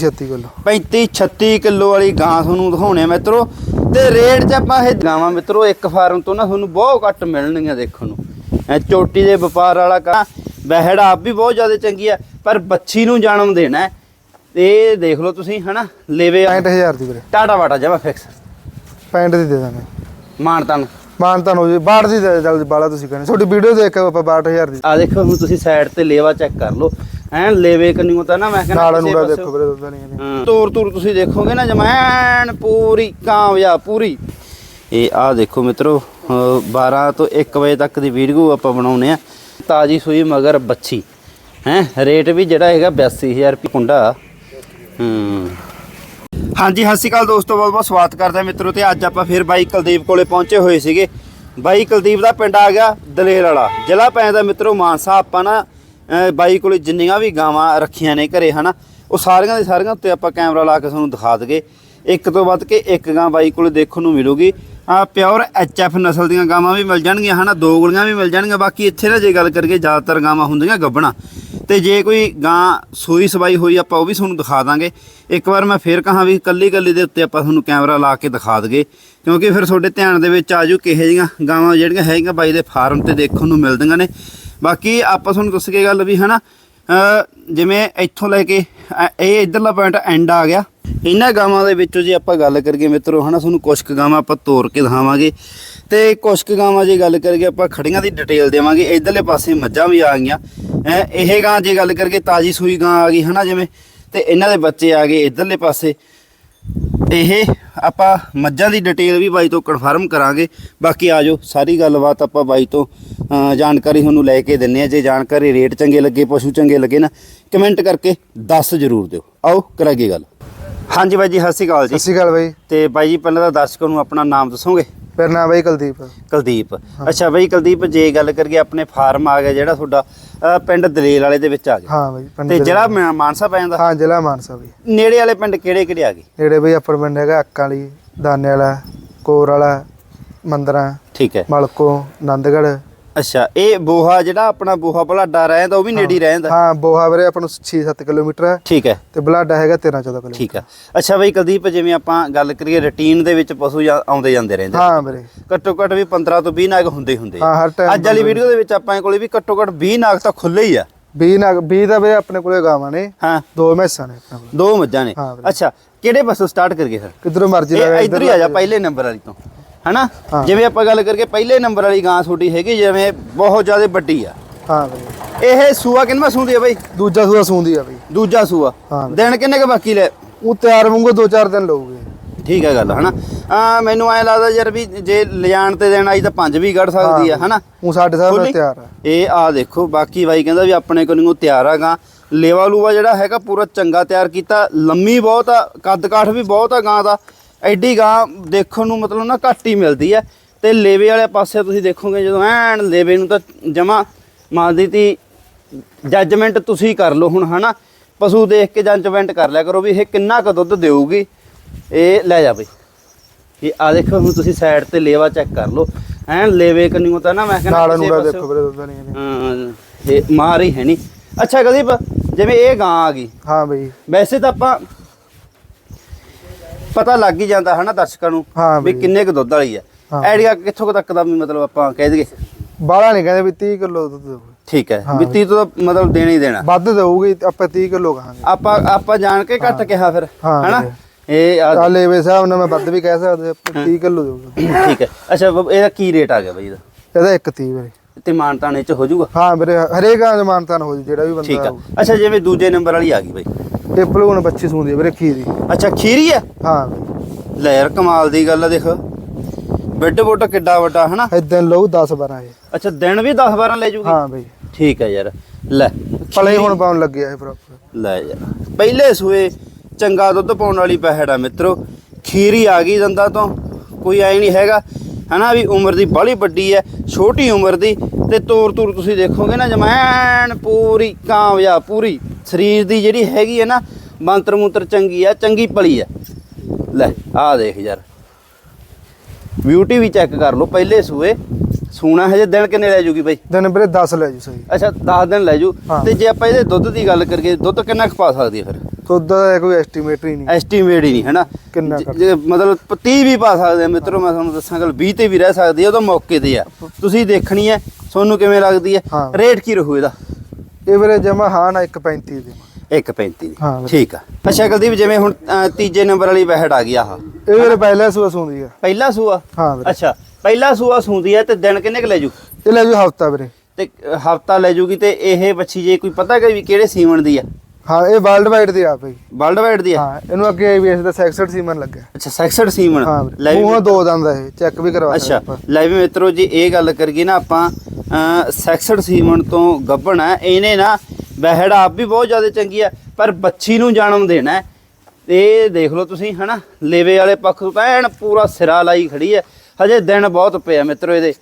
36 kilo. 35 36 kilo ਵਾਲੀ ਗਾਂ ਤੁਹਾਨੂੰ ਦਿਖਾਉਣੇ ਆ ਮਿੱਤਰੋ। ਤੇ ਰੇਟ 'ਚ ਆਪਾਂ ਇਹ ਗਾਵਾਂ ਮਿੱਤਰੋ ਇੱਕ ਫਾਰਮ ਤੋਂ ਨਾ ਤੁਹਾਨੂੰ ਬਹੁਤ ਘੱਟ ਮਿਲਣਗੀਆਂ ਦੇਖਣ ਨੂੰ। ਐ ਚੋਟੀ ਦੇ ਵਪਾਰ ਵਾਲਾ ਕਾ ਬਹਿੜ ਆਪ ਵੀ ਬਹੁਤ ਜ਼ਿਆਦਾ ਚੰਗੀ ਆ ਪਰ ਬੱਚੀ ਨੂੰ ਜਨਮ ਦੇਣਾ। ਇਹ ਦੇਖ ਲਓ ਤੁਸੀਂ ਹਨਾ? ਲੇਵੇ 65000 ਦੀ ਵੀਰੇ। ਟਾਟਾ ਵਾਟਾ ਜਮਾ ਫਿਕਸ 65 ਦੀ ਦੇ ਦਾਂਗੇ। ਮਾਨਤਾ ਨੂੰ ਮਾਨਤਾਨ ਹੋ ਜੀ ਬਾੜ ਦੀ ਜਲਦੀ ਬਾਲਾ ਤੁਸੀਂ ਕਹਿੰਦੇ। ਤੁਹਾਡੀ ਵੀਡੀਓ ਦੇਖ ਕੇ ਆਪਾਂ 62000 ਦੀ ਆ ਦੇਖੋ ਹੁਣ ਤੁਸੀਂ ਸਾਈਡ ਤੇ ਲੇਵਾ ਚੈੱਕ ਕਰ ਲਓ। ਐਨ ਲੇਵੇ ਕੰਨੀਓ ਤਾਂ ਨਾ ਮੈਂ ਕਹਿੰਦਾ ਨਾਲ ਨੂੜਾ ਦੇਖੋ ਵੀਰੇ ਦੁੱਧ ਨਹੀਂ ਤੋਰ ਤੋਰ ਤੁਸੀਂ ਦੇਖੋਗੇ ਨਾ ਜਮੈਨ ਪੂਰੀ ਕਾਮਯਾਬ ਪੂਰੀ। ਇਹ ਆ ਦੇਖੋ ਮਿੱਤਰੋ ਅਹ 12 ਤੋਂ 1 ਵਜੇ ਤੱਕ ਦੀ ਵੀਡੀਓ ਆਪਾਂ ਬਣਾਉਨੇ ਆ ਤਾਜੀ ਸੂਈ ਮਗਰ ਬੱਚੀ ਹੈ ਰੇਟ ਵੀ ਜਿਹੜਾ ਹੈਗਾ 82000 ਰੁਪਏ ਕੁੰਡਾ। ਹੂੰ। ਹਾਂਜੀ, ਸਤਿ ਸ਼੍ਰੀ ਅਕਾਲ ਦੋਸਤੋ, ਬਹੁਤ ਬਹੁਤ ਸਵਾਗਤ ਕਰਦਾ ਹਾਂ ਮਿੱਤਰੋ ਤੇ ਅੱਜ ਆਪਾਂ ਫਿਰ ਬਾਈ ਕੁਲਦੀਪ ਕੋਲੇ ਪਹੁੰਚੇ ਹੋਏ ਸੀਗੇ। ਬਾਈ ਕੁਲਦੀਪ ਦਾ ਪਿੰਡ ਆ ਗਿਆ ਦਲੇਰ ਵਾਲਾ। ਜ਼ਿਲ੍ਹਾ ਪੈਂਦਾ ਮਿੱਤਰੋ ਮਾਨਸਾ, ਆਪਾਂ ਨਾ, ਅਹ, ਬਾਈ ਕੋਲੇ ਜਿੰਨੀਆਂ ਵੀ ਗਾਵਾਂ ਰੱਖੀਆਂ ਨੇ ਘਰੇ, ਹਨਾ, ਉਹ ਸਾਰੀਆਂ ਦੇ ਸਾਰੀਆਂ ਉੱਤੇ ਆਪਾਂ ਕੈਮਰਾ ਲਾ ਕੇ ਤੁਹਾਨੂੰ ਦਿਖਾ ਦਗੇ ਇੱਕ ਤੋਂ ਵੱਧ ਕੇ ਇੱਕ ਗਾਂ ਬਾਈ ਕੋਲੇ ਦੇਖਣ ਨੂੰ ਮਿਲੂਗੀ। ਆ, ਪਿਓਰ ਐਚਐਫ ਨਸਲ ਦੀਆਂ ਗਾਵਾਂ ਵੀ ਮਿਲ ਜਾਣਗੀਆਂ, ਹਨਾ, ਦੋ ਗੋਲੀਆਂ ਵੀ ਮਿਲ ਜਾਣਗੀਆਂ। ਬਾਕੀ ਇੱਥੇ ਨਾ ਜੇ ਗੱਲ ਕਰੀਏ, ਜ਼ਿਆਦਾਤਰ ਗਾਵਾਂ ਹੁੰਦੀਆਂ ਗੱਬਣਾ ਤੇ ਜੇ ਕੋਈ ਗਾਂ ਸੂਈ ਸਵਾਈ ਹੋਈ ਆਪਾਂ ਉਹ ਵੀ ਤੁਹਾਨੂੰ ਦਿਖਾ ਦਾਂਗੇ। ਇੱਕ ਵਾਰ ਮੈਂ ਫੇਰ ਕਹਾਂ ਵੀ ਕੱਲੀ ਕੱਲੀ ਦੇ ਉੱਤੇ ਆਪਾਂ ਤੁਹਾਨੂੰ ਕੈਮਰਾ ਲਾ ਕੇ ਦਿਖਾ ਦਗੇ ਕਿਉਂਕਿ ਫਿਰ ਤੁਹਾਡੇ ਧਿਆਨ ਦੇ ਵਿੱਚ ਆਜੂ ਕਿਹੋ ਜਿਹੀਆਂ ਗਾਵਾਂ ਜਿਹੜੀਆਂ ਹੈਗੀਆਂ ਬਾਈ ਦੇ ਫਾਰਮ ਤੇ ਦੇਖਣ ਨੂੰ ਮਿਲਦੀਆਂ ਨੇ। ਬਾਕੀ ਆਪਾਂ ਤੁਹਾਨੂੰ ਦੱਸ ਕੇ ਗੱਲ ਵੀ ਹਨਾ ਅ, ਜਿਵੇਂ ਇੱਥੋਂ ਲੈ ਕੇ ਇਹ ਇਧਰਲਾ ਪੁਆਇੰਟ ਐਂਡ ਆ ਗਿਆ। ਇਹਨਾਂ ਗਾਵਾਂ ਦੇ ਵਿੱਚੋਂ ਜੇ ਆਪਾਂ ਗੱਲ ਕਰੀਏ ਮਿੱਤਰੋ, ਹਨਾ, ਤੁਹਾਨੂੰ ਕੁਝ ਕੁ ਗਾਵਾਂ ਆਪਾਂ ਤੋਰ ਕੇ ਦਿਖਾਵਾਂਗੇ। ਤੇ ਕੁਝ ਕੁ ਗਾਵਾਂ ਜੇ ਗੱਲ ਕਰੀਏ, ਆਪਾਂ ਖੜੀਆਂ ਦੀ ਡਿਟੇਲ ਦੇਵਾਂਗੇ। ਇਧਰਲੇ ਪਾਸੇ ਮੱਝਾਂ ਵੀ ਆ ਗਈਆਂ। ਇਹ ਗਾਂ ਜੇ ਗੱਲ ਕਰੀਏ, ਤਾਜੀ ਸੂਈ ਗਾਂ ਆ ਗਈ, ਹਨਾ, ਜਿਵੇਂ। ਤੇ ਇਹਨਾਂ ਦੇ ਬੱਚੇ ਆ ਗਏ ਇਧਰਲੇ ਪਾਸੇ। ਇਹ ਆਪਾਂ ਮੱਝਾਂ ਦੀ ਡਿਟੇਲ ਵੀ ਬਾਈ ਤੋਂ ਕਨਫਰਮ ਕਰਾਂਗੇ। ਬਾਕੀ ਆਜੋ ਸਾਰੀ ਗੱਲਬਾਤ ਆਪਾਂ ਬਾਈ ਤੋਂ ਜਾਣਕਾਰੀ ਤੁਹਾਨੂੰ ਲੈ ਕੇ ਦਿੰਨੇ ਆ। ਜੇ ਜਾਣਕਾਰੀ ਰੇਟ ਚੰਗੇ ਲੱਗੇ ਪਸ਼ੂ ਚੰਗੇ ਲੱਗੇ ਨਾ ਕਮੈਂਟ ਕਰਕੇ ਦੱਸ ਜ਼ਰੂਰ ਦਿਓ। ਆਓ ਕਰਾਂਗੇ ਗੱਲ। ਹਾਂਜੀ ਬਾਈ ਜੀ ਸਤਿ ਸ਼੍ਰੀ ਅਕਾਲ ਜੀ। ਸਤਿ ਸ਼੍ਰੀ ਅਕਾਲ ਬਾਈ। ਤੇ ਬਾਈ ਜੀ ਪਹਿਲਾਂ ਤਾਂ ਦਰਸ਼ਕਾਂ ਨੂੰ ਆਪਣਾ ਨਾਮ ਦੱਸੋਗੇ? ਮੇਰਾ ਨਾਮ ਬਾਈ ਕੁਲਦੀਪ। ਕੁਲਦੀਪ। ਅੱਛਾ ਬਾਈ ਕੁਲਦੀਪ ਜੇ ਗੱਲ ਕਰੀਏ ਆਪਣੇ ਫਾਰਮ ਆ ਗਿਆ ਜਿਹੜਾ ਤੁਹਾਡਾ ਅ, ਪਿੰਡ ਦਲੇਲ ਵਾਲੇ ਦੇ ਵਿੱਚ ਆ ਗਿਆ ਹਾਂ ਬਾਈ ਪਿੰਡ ਤੇ ਦੇ- ਜਿਹੜਾ ਮ- ਮਾਨਸਾ ਪੈ ਜਾਂਦਾ? ਹਾਂ ਜ਼ਿਲ੍ਹਾ ਮਾਨਸਾ ਬਾਈ। ਨੇੜੇ ਵਾਲੇ ਪਿੰਡ ਕਿਹੜੇ ਕਿਹੜੇ ਆ ਗਏ? ਨੇੜੇ ਬਾਈ ਅੱਪਰ ਪਿੰਡ ਹੈਗਾ ਅੱਕਾਂ ਵਾਲੀ ਦਾਨੇ ਵਾਲਾ ਕੋਰ ਵਾਲਾ ਮੰਦਰਾਂ ਠੀਕ ਹੈ। ਮਲਕੋ ਆਨੰਦਗੜ੍ਹ ਅੱਛਾ ਇਹ ਬੋਹਾ ਜਿਹੜਾ ਆਪਣਾ ਬੋਹਾ ਬਲਾਡਾ ਰਹਿੰਦਾ ਉਹ ਵੀ ਨੇੜੇ ਹੀ ਰਹਿੰਦਾ? ਹਾਂ ਬੋਹਾ ਵੀਰੇ ਆਪਾਂ ਨੂੰ 6-7 ਕਿਲੋਮੀਟਰ ਹੈ। ਠੀਕ ਹੈ। ਤੇ ਬਲਾਡਾ ਹੈਗਾ 13-14 ਕਿਲੋਮੀਟਰ। ਠੀਕ ਆ ਅੱਛਾ ਬਈ ਕੁਲਦੀਪ ਜਿਵੇਂ ਆਪਾਂ ਗੱਲ ਕਰੀਏ ਰੁਟੀਨ ਦੇ ਵਿੱਚ ਪਸ਼ੂ ਆਉਂਦੇ ਜਾਂਦੇ ਰਹਿੰਦੇ ਹਾਂ ਵੀਰੇ। ਘੱਟੋ ਘੱਟ ਵੀ 15 ਤੋਂ 20 ਨਾਗ ਹੁੰਦੇ ਹੀ ਹੁੰਦੇ। ਹਾਂ ਹਰ ਟਾਈਮ ਅੱਜ ਵਾਲੀ ਵੀਡੀਓ ਦੇ ਵਿੱਚ ਆਪਾਂ ਕੋਲੇ ਵੀ ਘੱਟੋ ਘੱਟ 20 ਨਾਗ ਤਾਂ ਖੁੱਲੇ ਹੀ ਆ। 20 ਨਾ 20 ਦਾ ਵੀਰੇ ਆਪਣੇ ਕੋਲੇ ਗਾਵਾਂ ਨੇ। ਹਾਂ। ਦੋ ਮੈਸਾਂ ਨੇ ਆਪਣੇ ਕੋਲ। ਦੋ ਮੱਝਾਂ ਨੇ। ਹਾਂ। ਅੱਛਾ ਕਿਹੜੇ ਪਾਸੋਂ ਸਟਾਰਟ ਕਰੀਏ ਫਿਰ? ਕਿਧਰੋਂ ਮਰਜ਼ੀ ਲਵੇ ਇੱਧਰ ਹੀ ਆ ਜਾ ਪਹਿਲੇ ਨੰਬਰ ਵਾਲੀ ਤੋਂ। ਹਨਾ। ਜਿਵੇਂ ਆਪਾਂ ਗੱਲ ਕਰੀਏ ਪਹਿਲੇ ਨੰਬਰ ਵਾਲੀ ਗਾਂ ਛੋਟੀ ਹੈਗੀ ਜਿਵੇਂ ਬਹੁਤ ਜ਼ਿਆਦਾ ਵੱਡੀ ਆ। ਹਾਂ ਇਹ ਸੂਆ ਕਿੰਨਵਾ ਸੂੰਦੀ ਆ ਬਈ? ਦੂਜਾ ਸੂਆ ਸੂੰਦੀ ਆ ਬਈ। ਦੂਜਾ ਸੂਆ। ਦਿਨ ਕਿੰਨੇ ਕ ਬਾਕੀ ਲੈ? ਉਹ ਤਿਆਰ ਵਾਂਗੂ 2-4 ਦਿਨ ਲਊਗੇ। ਠੀਕ ਹੈ ਗੱਲ ਹਨਾ? ਆ ਮੈਨੂੰ ਐ ਲੱਗਦਾ ਯਾਰ ਵੀ ਜੇ ਲਿਜਾਣ ਤੇ ਦੇਣ ਆਈ ਤਾਂ ਪੰਜ ਵੀ ਕੱਢ ਸਕਦੀ ਆ ਹਨਾ? ਉਹ ਸਾਡੇ ਸਾਹਿਬ ਤਿਆਰ ਆ। ਇਹ ਆ ਦੇਖੋ ਬਾਕੀ ਬਾਈ ਕਹਿੰਦਾ ਵੀ ਆਪਣੇ ਕੋਲ ਨੂੰ ਤਿਆਰ ਆਗਾ ਲੇਵਾ ਲੂਵਾ ਜਿਹੜਾ ਹੈਗਾ ਪੂਰਾ ਚੰਗਾ ਤਿਆਰ ਕੀਤਾ। ਲੰਮੀ ਬਹੁਤ ਆ ਕੱਦ ਕਾਠ ਵੀ ਬਹੁਤ ਆ ਗਾਂ ਦਾ। ਐਡੀ ਗਾਂ ਦੇਖਣ ਨੂੰ ਮਤਲਬ ਨਾ ਘੱਟ ਹੀ ਮਿਲਦੀ ਆ ਤੇ ਲੇਵੇ ਵਾਲੇ ਪਾਸੇ ਤੁਸੀਂ ਦੇਖੋਗੇ ਜਦੋਂ ਐਨ ਲੇਵੇ ਨੂੰ ਤਾਂ ਜਮਾ ਮਾਲਦੀ ਤੀ ਜੱਜਮੈਂਟ ਤੁਸੀਂ ਕਰ ਲਓ ਹੁਣ ਹਨਾ? ਪਸ਼ੂ ਦੇਖ ਕੇ ਜੱਜਮੈਂਟ ਕਰ ਲਿਆ ਕਰੋ ਵੀ ਇਹ ਕਿੰਨਾ ਕੁ ਦੁੱਧ ਦੇਊਗੀ ਇਹ ਲੈ ਜਾ ਬਈ। ਇਹ ਆ ਦੇਖੋ ਹੁਣ ਤੁਸੀਂ ਸਾਈਡ ਤੇ ਲੇਵਾ ਚੈੱਕ ਕਰ ਲਓ। ਐਨ ਲੇਵੇ ਕੰਨੀਓ ਤਾਂ ਨਾ ਮੈਂ ਕਹਿੰਦਾ ਨਾਲ ਨੂੜਾ ਦੇਖੋ ਵੀਰੇ ਦੁੱਧ ਨਹੀਂ ਇਹਦੇ। ਹਾਂ ਇਹ ਮਾਰ ਹੀ ਹੈ ਨਹੀਂ ਅੱਛਾ ਕਦੀਪ ਜਿਵੇਂ ਇਹ ਗਾਂ ਆ ਗਈ। ਹਾਂ ਬਈ। ਵੈਸੇ ਤਾਂ ਆਪਾਂ ਪਤਾ ਲੱਗ ਹੀ ਜਾਂਦਾ ਹਨਾ ਦਰਸ਼ਕਾਂ ਨੂੰ ਹਾਂ ਵੀ। ਕਿੰਨੇ ਕੁ ਦੁੱਧ ਵਾਲੀ ਆ। ਹਾਂ। ਐਡੀਆ ਕਿੱਥੋਂ ਕੁ ਤੱਕ ਦਾ ਵੀ ਮਤਲਬ ਆਪਾਂ ਕਹਿ ਦਈਏ? ਬਾਲਾ ਨਹੀਂ ਕਹਿੰਦੇ ਵੀ 30 ਕਿਲੋ ਦੁੱਧ ਦੇਊਗੀ। ਠੀਕ ਹੈ ਵੀ ਤੀਹ ਤੋਂ ਤਾਂ ਮਤਲਬ ਦੇਣਾ ਹੀ ਦੇਣਾ। ਵੱਧ ਦੇਊਗੀ ਆਪਾਂ 30 ਕਿਲੋ ਕਹਾਂਗੇ। ਆਪਾਂ ਆਪਾਂ ਜਾਣ ਕੇ ਘੱਟ ਕਿਹਾ ਫਿਰ ਹਨਾ। ਇਹ ਆ ਲੈਵੇ ਸਾਹਿਬ ਨਾਲ ਮੈਂ ਵੱਧ ਵੀ ਕਹਿ ਸਕਦਾ 30 ਕਿਲੋ ਦੇਊਗਾ। ਠੀਕ ਹੈ। ਅੱਛਾ ਇਹਦਾ ਕੀ ਰੇਟ ਆ ਗਿਆ ਬਈ ਇਹਦਾ? ਇਹਦਾ 130 ਵੀਰੇ। ਤੇ ਮਾਨਤਾਣੇ ਚ ਹੋ ਜਾਊਗਾ? ਹਾਂ ਵੀਰੇ ਹਰੇਕ ਆ ਜ਼ਮਾਨਤਾਨ ਹੋ ਜੂ ਜਿਹੜਾ ਵੀ ਠੀਕ ਬੰਦਾ ਆ ਅੱਛਾ ਜਿਵੇਂ ਦੂਜੇ ਨੰਬਰ ਵਾਲੀ ਆ ਗਈ ਬਈ। ਇਹ ਭਲੂਣ ਬੱਚੀ ਸੂੰਦੀ ਆ ਵੀਰੇ ਖੀਰੀ ਅੱਛਾ ਖੀਰੀ ਆ? ਹਾਂ। ਲੈ ਯਾਰ ਕਮਾਲ ਦੀ ਗੱਲ ਆ ਦੇਖ। ਬੈੱਡ ਬੋਟ ਕਿੱਡਾ ਵੱਡਾ ਹਨਾ? ਇਦਾਂ ਲਊ 10 12 ਇਹ। ਅੱਛਾ ਦਿਨ ਵੀ 10 12 ਲੈ ਜੂਗੀ? ਹਾਂ ਬਈ। ਠੀਕ ਹੈ ਯਾਰ। ਲੈ ਪਲੇ ਹੁਣ ਪਾਉਣ ਲੱਗਿਆ ਇਹ ਪ੍ਰੋਪਰ ਲੈ ਯਾਰ ਪਹਿਲੇ ਸੂਏ ਚੰਗਾ ਦੁੱਧ ਪਾਉਣ ਵਾਲੀ ਪਹਿੜਾ ਮਿੱਤਰੋ। ਖੀਰੀ ਆ ਗਈ ਦੰਦਾਂ ਤੋਂ। ਕੋਈ ਐ ਨਹੀਂ ਹੈਗਾ ਹਨਾ ਵੀ ਉਮਰ ਦੀ ਬਾਹਲੀ ਵੱਡੀ ਹੈ ਛੋਟੀ ਉਮਰ ਦੀ। ਤੇ ਤੋਰ ਤੂਰ ਤੁਸੀਂ ਦੇਖੋਗੇ ਨਾ ਜਮੈਨ ਪੂਰੀ ਕਾਮਯਾਬ ਪੂਰੀ। ਸਰੀਰ ਦੀ ਜਿਹੜੀ ਹੈਗੀ ਹੈ ਨਾ ਮੰਤਰ ਮੂਤਰ ਚੰਗੀ ਆ ਚੰਗੀ ਪਲੀ ਆ। ਲੈ ਆਹ ਦੇਖ ਯਾਰ। ਬਿਊਟੀ ਵੀ ਚੈੱਕ ਕਰ ਲਓ ਪਹਿਲੇ ਸੂਏ ਸੂਣਾ ਹਜੇ ਦਿਨ ਕਿੰਨੇ ਲੈ ਜੂਗੀ ਬਾਈ? ਦਿਨ ਵੀਰੇ 10 ਲੈ ਜੀ ਸਹੀ। ਅੱਛਾ 10 ਦਿਨ ਲੈ ਜੂ। ਹਾਂ। ਤੇ ਜੇ ਆਪਾਂ ਇਹਦੇ ਦੁੱਧ ਦੀ ਗੱਲ ਕਰੀਏ ਦੁੱਧ ਕਿੰਨਾ ਕੁ ਪਾ ਸਕਦੀ ਹੈ ਫਿਰ? ਦੁੱਧ ਦਾ ਕੋਈ ਐਸਟੀਮੇਟ ਹੀ ਨਹੀਂ। ਐਸਟੀਮੇਟ ਹੀ ਨਹੀਂ ਹੈਨਾ? ਕਿੰਨਾ ਜੇ ਮਤਲਬ 30 ਵੀ ਪਾ ਸਕਦੇ ਆ ਮਿੱਤਰੋ ਮੈਂ ਤੁਹਾਨੂੰ ਦੱਸਾਂ ਗੱਲ 20 ਤੇ ਵੀ ਰਹਿ ਸਕਦੀ ਹੈ ਉਹਦਾ ਮੌਕੇ ਤੇ ਆ। ਤੁਸੀਂ ਦੇਖਣੀ ਹੈ ਤੁਹਾਨੂੰ ਕਿਵੇਂ ਲੱਗਦੀ ਹੈ? ਹਾਂ। ਰੇਟ ਕੀ ਰਹੂ ਇਹਦਾ? ਇਹ ਵੀਰੇ ਜਮਾ ਹਾਂ ਨਾ 135 ਦੇ। 1.35 ਦੀ। ਹਾਂ। ਠੀਕ ਆ। ਅੱਛਾ ਕੁਲਦੀਪ ਜਿਵੇਂ ਹੁਣ ਅ, ਤੀਜੇ ਨੰਬਰ ਵਾਲੀ ਵਹਿੜ ਆ ਗਈ ਆਹ। ਇਹ ਵੀਰੇ ਪਹਿਲਾਂ ਸੂਆ ਸੁੰਦੀ ਆ। ਪਹਿਲਾ ਸੂਆ? ਹਾਂ ਵੀਰੇ। ਅੱਛਾ ਪਹਿਲਾ ਸੂਆ ਸੂੰਦੀ ਹੈ ਤੇ ਦਿਨ ਕਿੰਨੇ ਕੁ ਲੈ ਜੂ? ਇਹ ਲੈ ਜੀ ਹਫਤਾ ਵੀਰੇ। ਤੇ ਹਫਤਾ ਲੈ ਜੂਗੀ ਤੇ ਇਹ ਬੱਚੀ ਜੇ ਕੋਈ ਪਤਾ ਕਿ ਵੀ ਕਿਹੜੇ ਸੀਮਨ ਦੀ ਆ? ਹਾਂ ਇਹ ਵਰਲਡ ਵਾਈਡ ਦੀ ਆ ਭਾਈ ਵਰਲਡ ਵਾਈਡ ਦੀ ਆ? ਹਾਂ ਇਹਨੂੰ ਅੱਗੇ ABS ਦਾ 66 ਸੀਮਨ ਲੱਗਾ। ਅੱਛਾ ਸੈਕਸਡ ਸੀਮਨ ਹਾਂ ਲੈ ਵੀਰੇ ਵੀ ਮੂੰਹ ਦੋ ਦੰਦ ਆ ਇਹ ਚੈੱਕ ਵੀ ਕਰਵਾ ਅੱਛਾ ਲੈ ਵੀ ਮਿੱਤਰੋ ਜੀ ਇਹ ਗੱਲ ਕਰੀਏ ਨਾ ਆਪਾਂ ਸੈਕਸਡ ਸੀਮਨ ਤੋਂ ਗੱਭਣ ਹੈ ਇਹਨੇ ਨਾ ਵਹਿੜ ਆਪ ਵੀ ਬਹੁਤ ਜ਼ਿਆਦਾ ਚੰਗੀ ਹੈ ਪਰ ਬੱਚੀ ਨੂੰ ਜਨਮ ਦੇਣਾ ਹੈ। ਇਹ ਦੇਖ ਲਓ ਤੁਸੀਂ ਹਨਾ? ਲੇਵੇ ਵਾਲੇ ਪੱਖ ਤੋਂ ਐਨ ਪੂਰਾ ਸਿਰਾ ਲਾਈ ਖੜੀ ਹੈ। ਹਜੇ ਦਿਨ ਬਹੁਤ ਪਿਆ ਮਿੱਤਰੋ ਇਹਦੇ।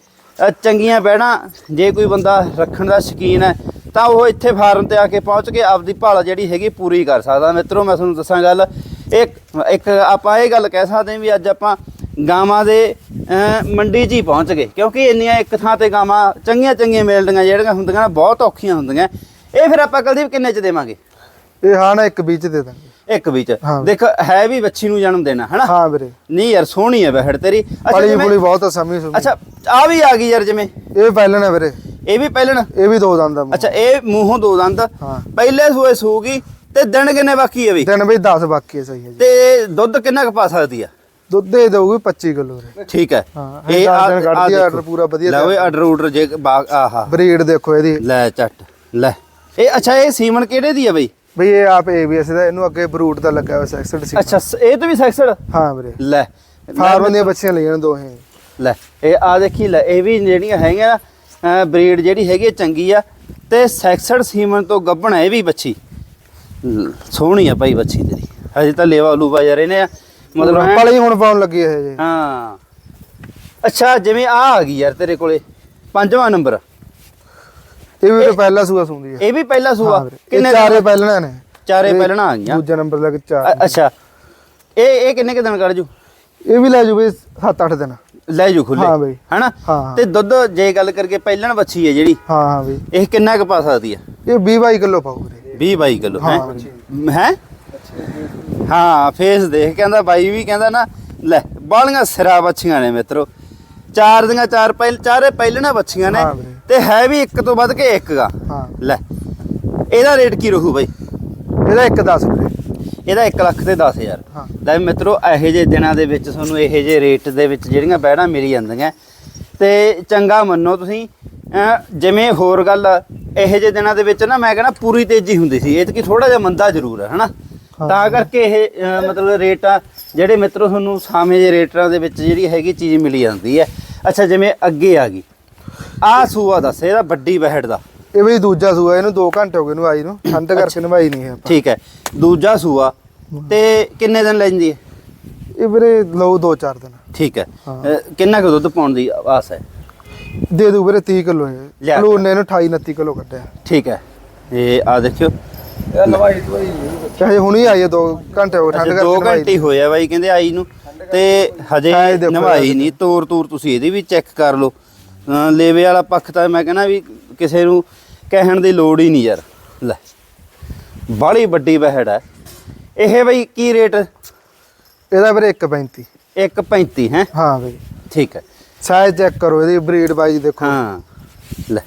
ਚੰਗੀਆਂ ਬਹਿਣਾ ਜੇ ਕੋਈ ਬੰਦਾ ਰੱਖਣ ਦਾ ਸ਼ਕੀਨ ਹੈ ਤਾਂ ਉਹ ਇੱਥੇ ਫਾਰਮ ਤੇ ਆ ਕੇ ਪਹੁੰਚ ਕੇ ਆਪਦੀ ਭਾਲ ਜਿਹੜੀ ਹੈਗੀ ਪੂਰੀ ਕਰ ਸਕਦਾ। ਮਿੱਤਰੋ ਮੈਂ ਤੁਹਾਨੂੰ ਦੱਸਾਂ ਗੱਲ ਇੱਕ ਇੱਕ ਆਪਾਂ ਇਹ ਗੱਲ ਕਹਿ ਸਕਦੇ ਹਾਂ ਵੀ ਅੱਜ ਆਪਾਂ ਗਾਵਾਂ ਦੇ ਮੰਡੀ 'ਚ ਹੀ ਪਹੁੰਚ ਗਏ। ਕਿਉਂਕਿ ਇੰਨੀਆਂ ਇੱਕ ਥਾਂ ਤੇ ਗਾਵਾਂ ਚੰਗੀਆਂ ਚੰਗੀਆਂ ਮਿਲਦੀਆਂ ਜਿਹੜੀਆਂ ਹੁੰਦੀਆਂ ਨਾ ਬਹੁਤ ਔਖੀਆਂ ਹੁੰਦੀਆਂ। ਇਹ ਫਿਰ ਆਪਾਂ ਕੁਲਦੀਪ ਕਿੰਨੇ 'ਚ ਦੇਵਾਂਗੇ? ਇਹ ਹਾਂ ਨਾ ਇੱਕ ਵਿੱਚ ਦੇ ਦਾਂਗੇ। ਇੱਕ ਵਿੱਚ। ਦੇਖ ਹੈ ਵੀ ਬੱਚੀ ਨੂੰ ਜਨਮ ਦੇਣਾ ਹਨਾ? ਹਾਂ ਵੀਰੇ। ਨਹੀਂ ਯਾਰ ਸੋਹਣੀ ਹੈ ਬਹਿੜ ਤੇਰੀ। ਅੱਛਾ ਬਹੁਤ ਸਮੀ ਅੱਛਾ ਆ ਵੀ ਆ ਗਈ ਯਾਰ ਜਿਵੇਂ। ਇਹ ਪਹਿਲਾਂ ਨਾ ਵੀਰੇ। ਇਹ ਵੀ ਪਹਿਲਣ ਇਹ ਵੀ ਦੋ ਦੰਦ। ਅੱਛਾ ਇਹ ਮੂੰਹੋਂ ਦੋ ਦੰਦ। ਪਹਿਲੇ ਸੂਏ ਸੂਗੀ ਤੇ ਦਿਨ ਕਿੰਨੇ ਬਾਕੀ ਹੈ ਵੀ? ਦਿਨ ਬਈ 10 ਬਾਕੀ ਹੈ ਸਹੀ ਹੈ ਜੀ। ਤੇ ਦੁੱਧ ਕਿੰਨਾ ਕੁ ਪਾ ਸਕਦੀ ਆ? ਦੁੱਧ ਦੇ ਦਊਗੀ 25 ਕਿਲੋ ਠੀਕ ਹੈ। ਇਹ। ਆਰਡਰ ਪੂਰਾ ਵਧੀਆ ਲੈ ਓਏ ਆਰਡਰ ਆਰਡਰ ਜੇ ਆਹਾ। ਬਰੀਡ ਦੇਖੋ ਇਹਦੀ। ਲੈ ਚੱਟ ਲੈ। ਇਹ ਅੱਛਾ ਇਹ ਸੀਮਨ ਕਿਹੜੇ ਦੀ ਆ ਬਈ? ਬਈ ਇਹ ਆਪ ABS ਦਾ ਇਹਨੂੰ ਅੱਗੇ ਬਰੂਟ ਦਾ ਲੱਗਾ ਹੋਇਆ 66 ਸੀ ਅੱਛਾ ਇਹ ਤੋਂ ਵੀ ਸੈਕਸਡ? ਹਾਂ ਵੀਰੇ। ਲੈ। ਫਾਰਮ ਦੀਆਂ ਬੱਚੀਆਂ ਲਈਆਂ ਦੋਹੇ। ਲੈ ਇਹ ਆ ਦੇਖੀ ਲੈ ਇਹ ਵੀ ਜਿਹੜੀਆਂ ਹੈਗੀਆਂ ਬਰੀਡ ਜਿਹੜੀ ਹੈਗੀ ਚੰਗੀ ਆ ਤੇ ਸੈਕਸਡ ਸੀਮਨ ਤੋਂ ਗੱਭਣ ਹੈ ਇਹ ਵੀ ਬੱਚੀ। ਸੋਹਣੀ ਆ ਭਾਈ ਬੱਚੀ ਤੇਰੀ। ਹਜੇ ਤਾਂ ਲੇਵਾ ਲੂਵਾ ਯਾਰ ਇਹਨੇ ਮਤਲਬ ਐਨ- ਪਲੀ ਹੁਣ ਪਾਉਣ ਲੱਗੀ ਇਹ ਜੇ ਹਾਂ। ਅੱਛਾ ਜਿਵੇਂ ਆ ਆ ਗਈ ਯਾਰ ਤੇਰੇ ਕੋਲੇ। ਪੰਜਵਾਂ ਨੰਬਰ। ਇਹ ਵੀ ਪਹਿਲਾ ਸੂਆ ਸੁੰਦੀ ਹੈ ਇਹ ਵੀ ਪਹਿਲਾ ਸੂਆ। ਹਾਂ ਕਿੰਨੇ ਚਾਰੇ? ਪਹਿਲਣਾ ਨੇ। ਚਾਰੇ ਪਹਿਲਣਾ ਆ ਗਈਆਂ। ਦੂਜਾ ਨੰਬਰ ਲੱਗ ਚਾਰ ਅੱਛਾ। ਇਹ ਇਹ ਕਿੰਨੇ ਕੁ ਦਿਨ ਕੱਢ ਜੂ? ਇਹ ਵੀ ਲੈ ਜੂ ਬਈ 7-8 ਦਿਨ। ਲੈ ਜੂ ਖੁੱਲੇ ਹਾਂ ਬਈ। ਹੈਨਾ? ਹਾਂ। ਤੇ ਦੁੱਧ ਜੇ ਗੱਲ ਕਰਕੇ ਪਹਿਲਣ ਬੱਚੀ ਹੈ ਜਿਹੜੀ ਹਾਂ ਹਾਂ ਬਈ। ਇਹ ਕਿੰਨਾ ਕੁ ਪਾ ਸਕਦੀ ਹੈ? ਇਹ 20-22 ਕਿਲੋ ਪਾਉ ਵੀਰੇ। 20 22 ਕਿਲੋ ਹੈ ਹਾਂ? ਹੈ? ਹਾਂ ਫੇਸ ਦੇਖ ਕਹਿੰਦਾ ਬਾਈ ਵੀ ਕਹਿੰਦਾ ਨਾ ਲੈ ਬਾਲੀਆਂ ਸਿਰਾ ਬੱਚੀਆਂ ਨੇ ਮਿੱਤਰੋ। ਚਾਰ ਦੀਆਂ ਚਾਰ ਪਹਿਲ ਚਾਰੇ ਪਹਿਲਣਾ ਬੱਚੀਆਂ ਨੇ ਹਾਂ ਵੀਰੇ। ਤੇ ਹੈ ਵੀ ਇੱਕ ਤੋਂ ਵੱਧ ਕੇ ਇੱਕ ਗਾ। ਹਾਂ। ਲੈ ਇਹਦਾ ਰੇਟ ਕੀ ਰਹੂ ਬਾਈ? ਇਹਦਾ ਇੱਕ 10 ਵੀਰੇ। ਇਹਦਾ 1 ਲੱਖ ਤੇ 10000 ਹਾਂ। ਲੈ ਮਿੱਤਰੋ ਇਹੋ ਜਿਹੇ ਦਿਨਾਂ ਦੇ ਵਿੱਚ ਤੁਹਾਨੂੰ ਇਹੋ ਜਿਹੇ ਰੇਟ ਦੇ ਵਿੱਚ ਜਿਹੜੀਆਂ ਬੈੜਾਂ ਮਿਲੀ ਜਾਂਦੀਆਂ। ਤੇ ਚੰਗਾ ਮੰਨੋ ਤੁਸੀਂ। ਜਿਵੇਂ ਹੋਰ ਗੱਲ ਇਹੋ ਜਿਹੇ ਦਿਨਾਂ ਦੇ ਵਿੱਚ ਨਾ ਮੈਂ ਕਹਿੰਦਾ ਪੂਰੀ ਤੇਜ਼ੀ ਹੁੰਦੀ ਸੀ। ਇਹ ਤੇ ਕੀ ਥੋੜਾ ਜਿਹਾ ਮੰਦਾ ਜ਼ਰੂਰ ਹੈ ਹਨਾ। ਤਾਂ ਕਰਕੇ ਇਹ ਮਤਲਬ ਰੇਟ ਆ ਜਿਹੜੇ ਮਿੱਤਰੋ ਤੁਹਾਨੂੰ ਸਾਵੇਂ ਜੇ ਰੇਟਾਂ ਦੇ ਵਿੱਚ ਜਿਹੜੀ ਹੈਗੀ ਚੀਜ਼ ਮਿਲੀ ਜਾਂਦੀ ਹੈ। ਅੱਛਾ ਜਿਵੇਂ ਅੱਗੇ ਆ ਗਈ। ਆਹ ਸੂਆ ਦੱਸ ਇਹਦਾ ਵੱਡੀ ਬਹਿੜ ਦਾ। ਇਹ ਵੀ ਦੂਜਾ ਸੂਆ ਇਹਨੂੰ 2 ਘੰਟੇ ਹੋ ਗਏ ਨਵਾਈ ਨੂੰ। ਠੰਡ ਕਰਕੇ ਨਵਾਈ ਨਹੀਂ ਹੈ ਆਪਾਂ। ਠੀਕ ਹੈ ਦੂਜਾ ਸੂਆ। ਤੇ ਕਿੰਨੇ ਦਿਨ ਲੈਂਦੀ ਹੈ? ਇਹ ਵੀਰੇ ਲਓ 2-4 ਦਿਨ। ਠੀਕ ਹੈ। ਕਿੰਨਾ ਕੁ ਦੁੱਧ ਪਾਉਣ ਦੀ ਆਸ ਹੈ? ਦੇ ਦੂ ਵੀਰੇ 30 ਕਿਲੋ ਇਹ ਲਿਆ। ਲੂਨ ਨੇ ਇਹਨੂੰ 28-29 ਕਿਲੋ ਕੱਢਿਆ। ਠੀਕ ਹੈ। ਇਹ ਆ ਦੇਖਿਓ। ਚਾਹੇ ਹੁਣੀ ਆਈ ਹੈ 2 ਘੰਟੇ ਹੋ ਗਏ ਠੰਡ ਅੱਛਾ, ਕਰਕੇ ਨਵਾਈ ਘੰਟੇ ਹੀ ਹੋਏ ਆ ਬਾਈ ਕਹਿੰਦੇ ਆਈ ਨੂੰ। ਤੇ ਹਜੇ ਹਾਂ, ਇਹ ਦੇਖੋ ਨਵਾਈ। ਨਹੀਂ। ਤੋਰ ਤੋਰ ਤੁਸੀਂ ਇਹਦੀ ਵੀ ਚੈੱਕ ਕਰ ਲਓ। ਲੇਵੇ ਵਾਲਾ ਪੱਖ ਤਾਂ ਮੈਂ ਕਹਿੰਦਾ ਵੀ ਕਿਸੇ ਨੂੰ ਕਹਿਣ ਦੀ ਲੋੜ ਹੀ ਨਹੀਂ ਯਾਰ। ਲੈ ਬਾਹਲੀ ਵੱਡੀ ਬਹਿੜ ਹੈ। ਇਹ ਬਈ ਕੀ ਰੇਟ? ਇਹਦਾ ਵੀਰੇ 1.35 1.35 ਹੈ? ਹਾਂ ਬਈ। ਠੀਕ ਹੈ। ਸਾਈਜ਼ ਚੈੱਕ ਕਰੋ ਇਹਦੀ ਬਰੀਡ ਵਾਈਜ਼ ਦੇਖੋ। ਹਾਂ ਲੈ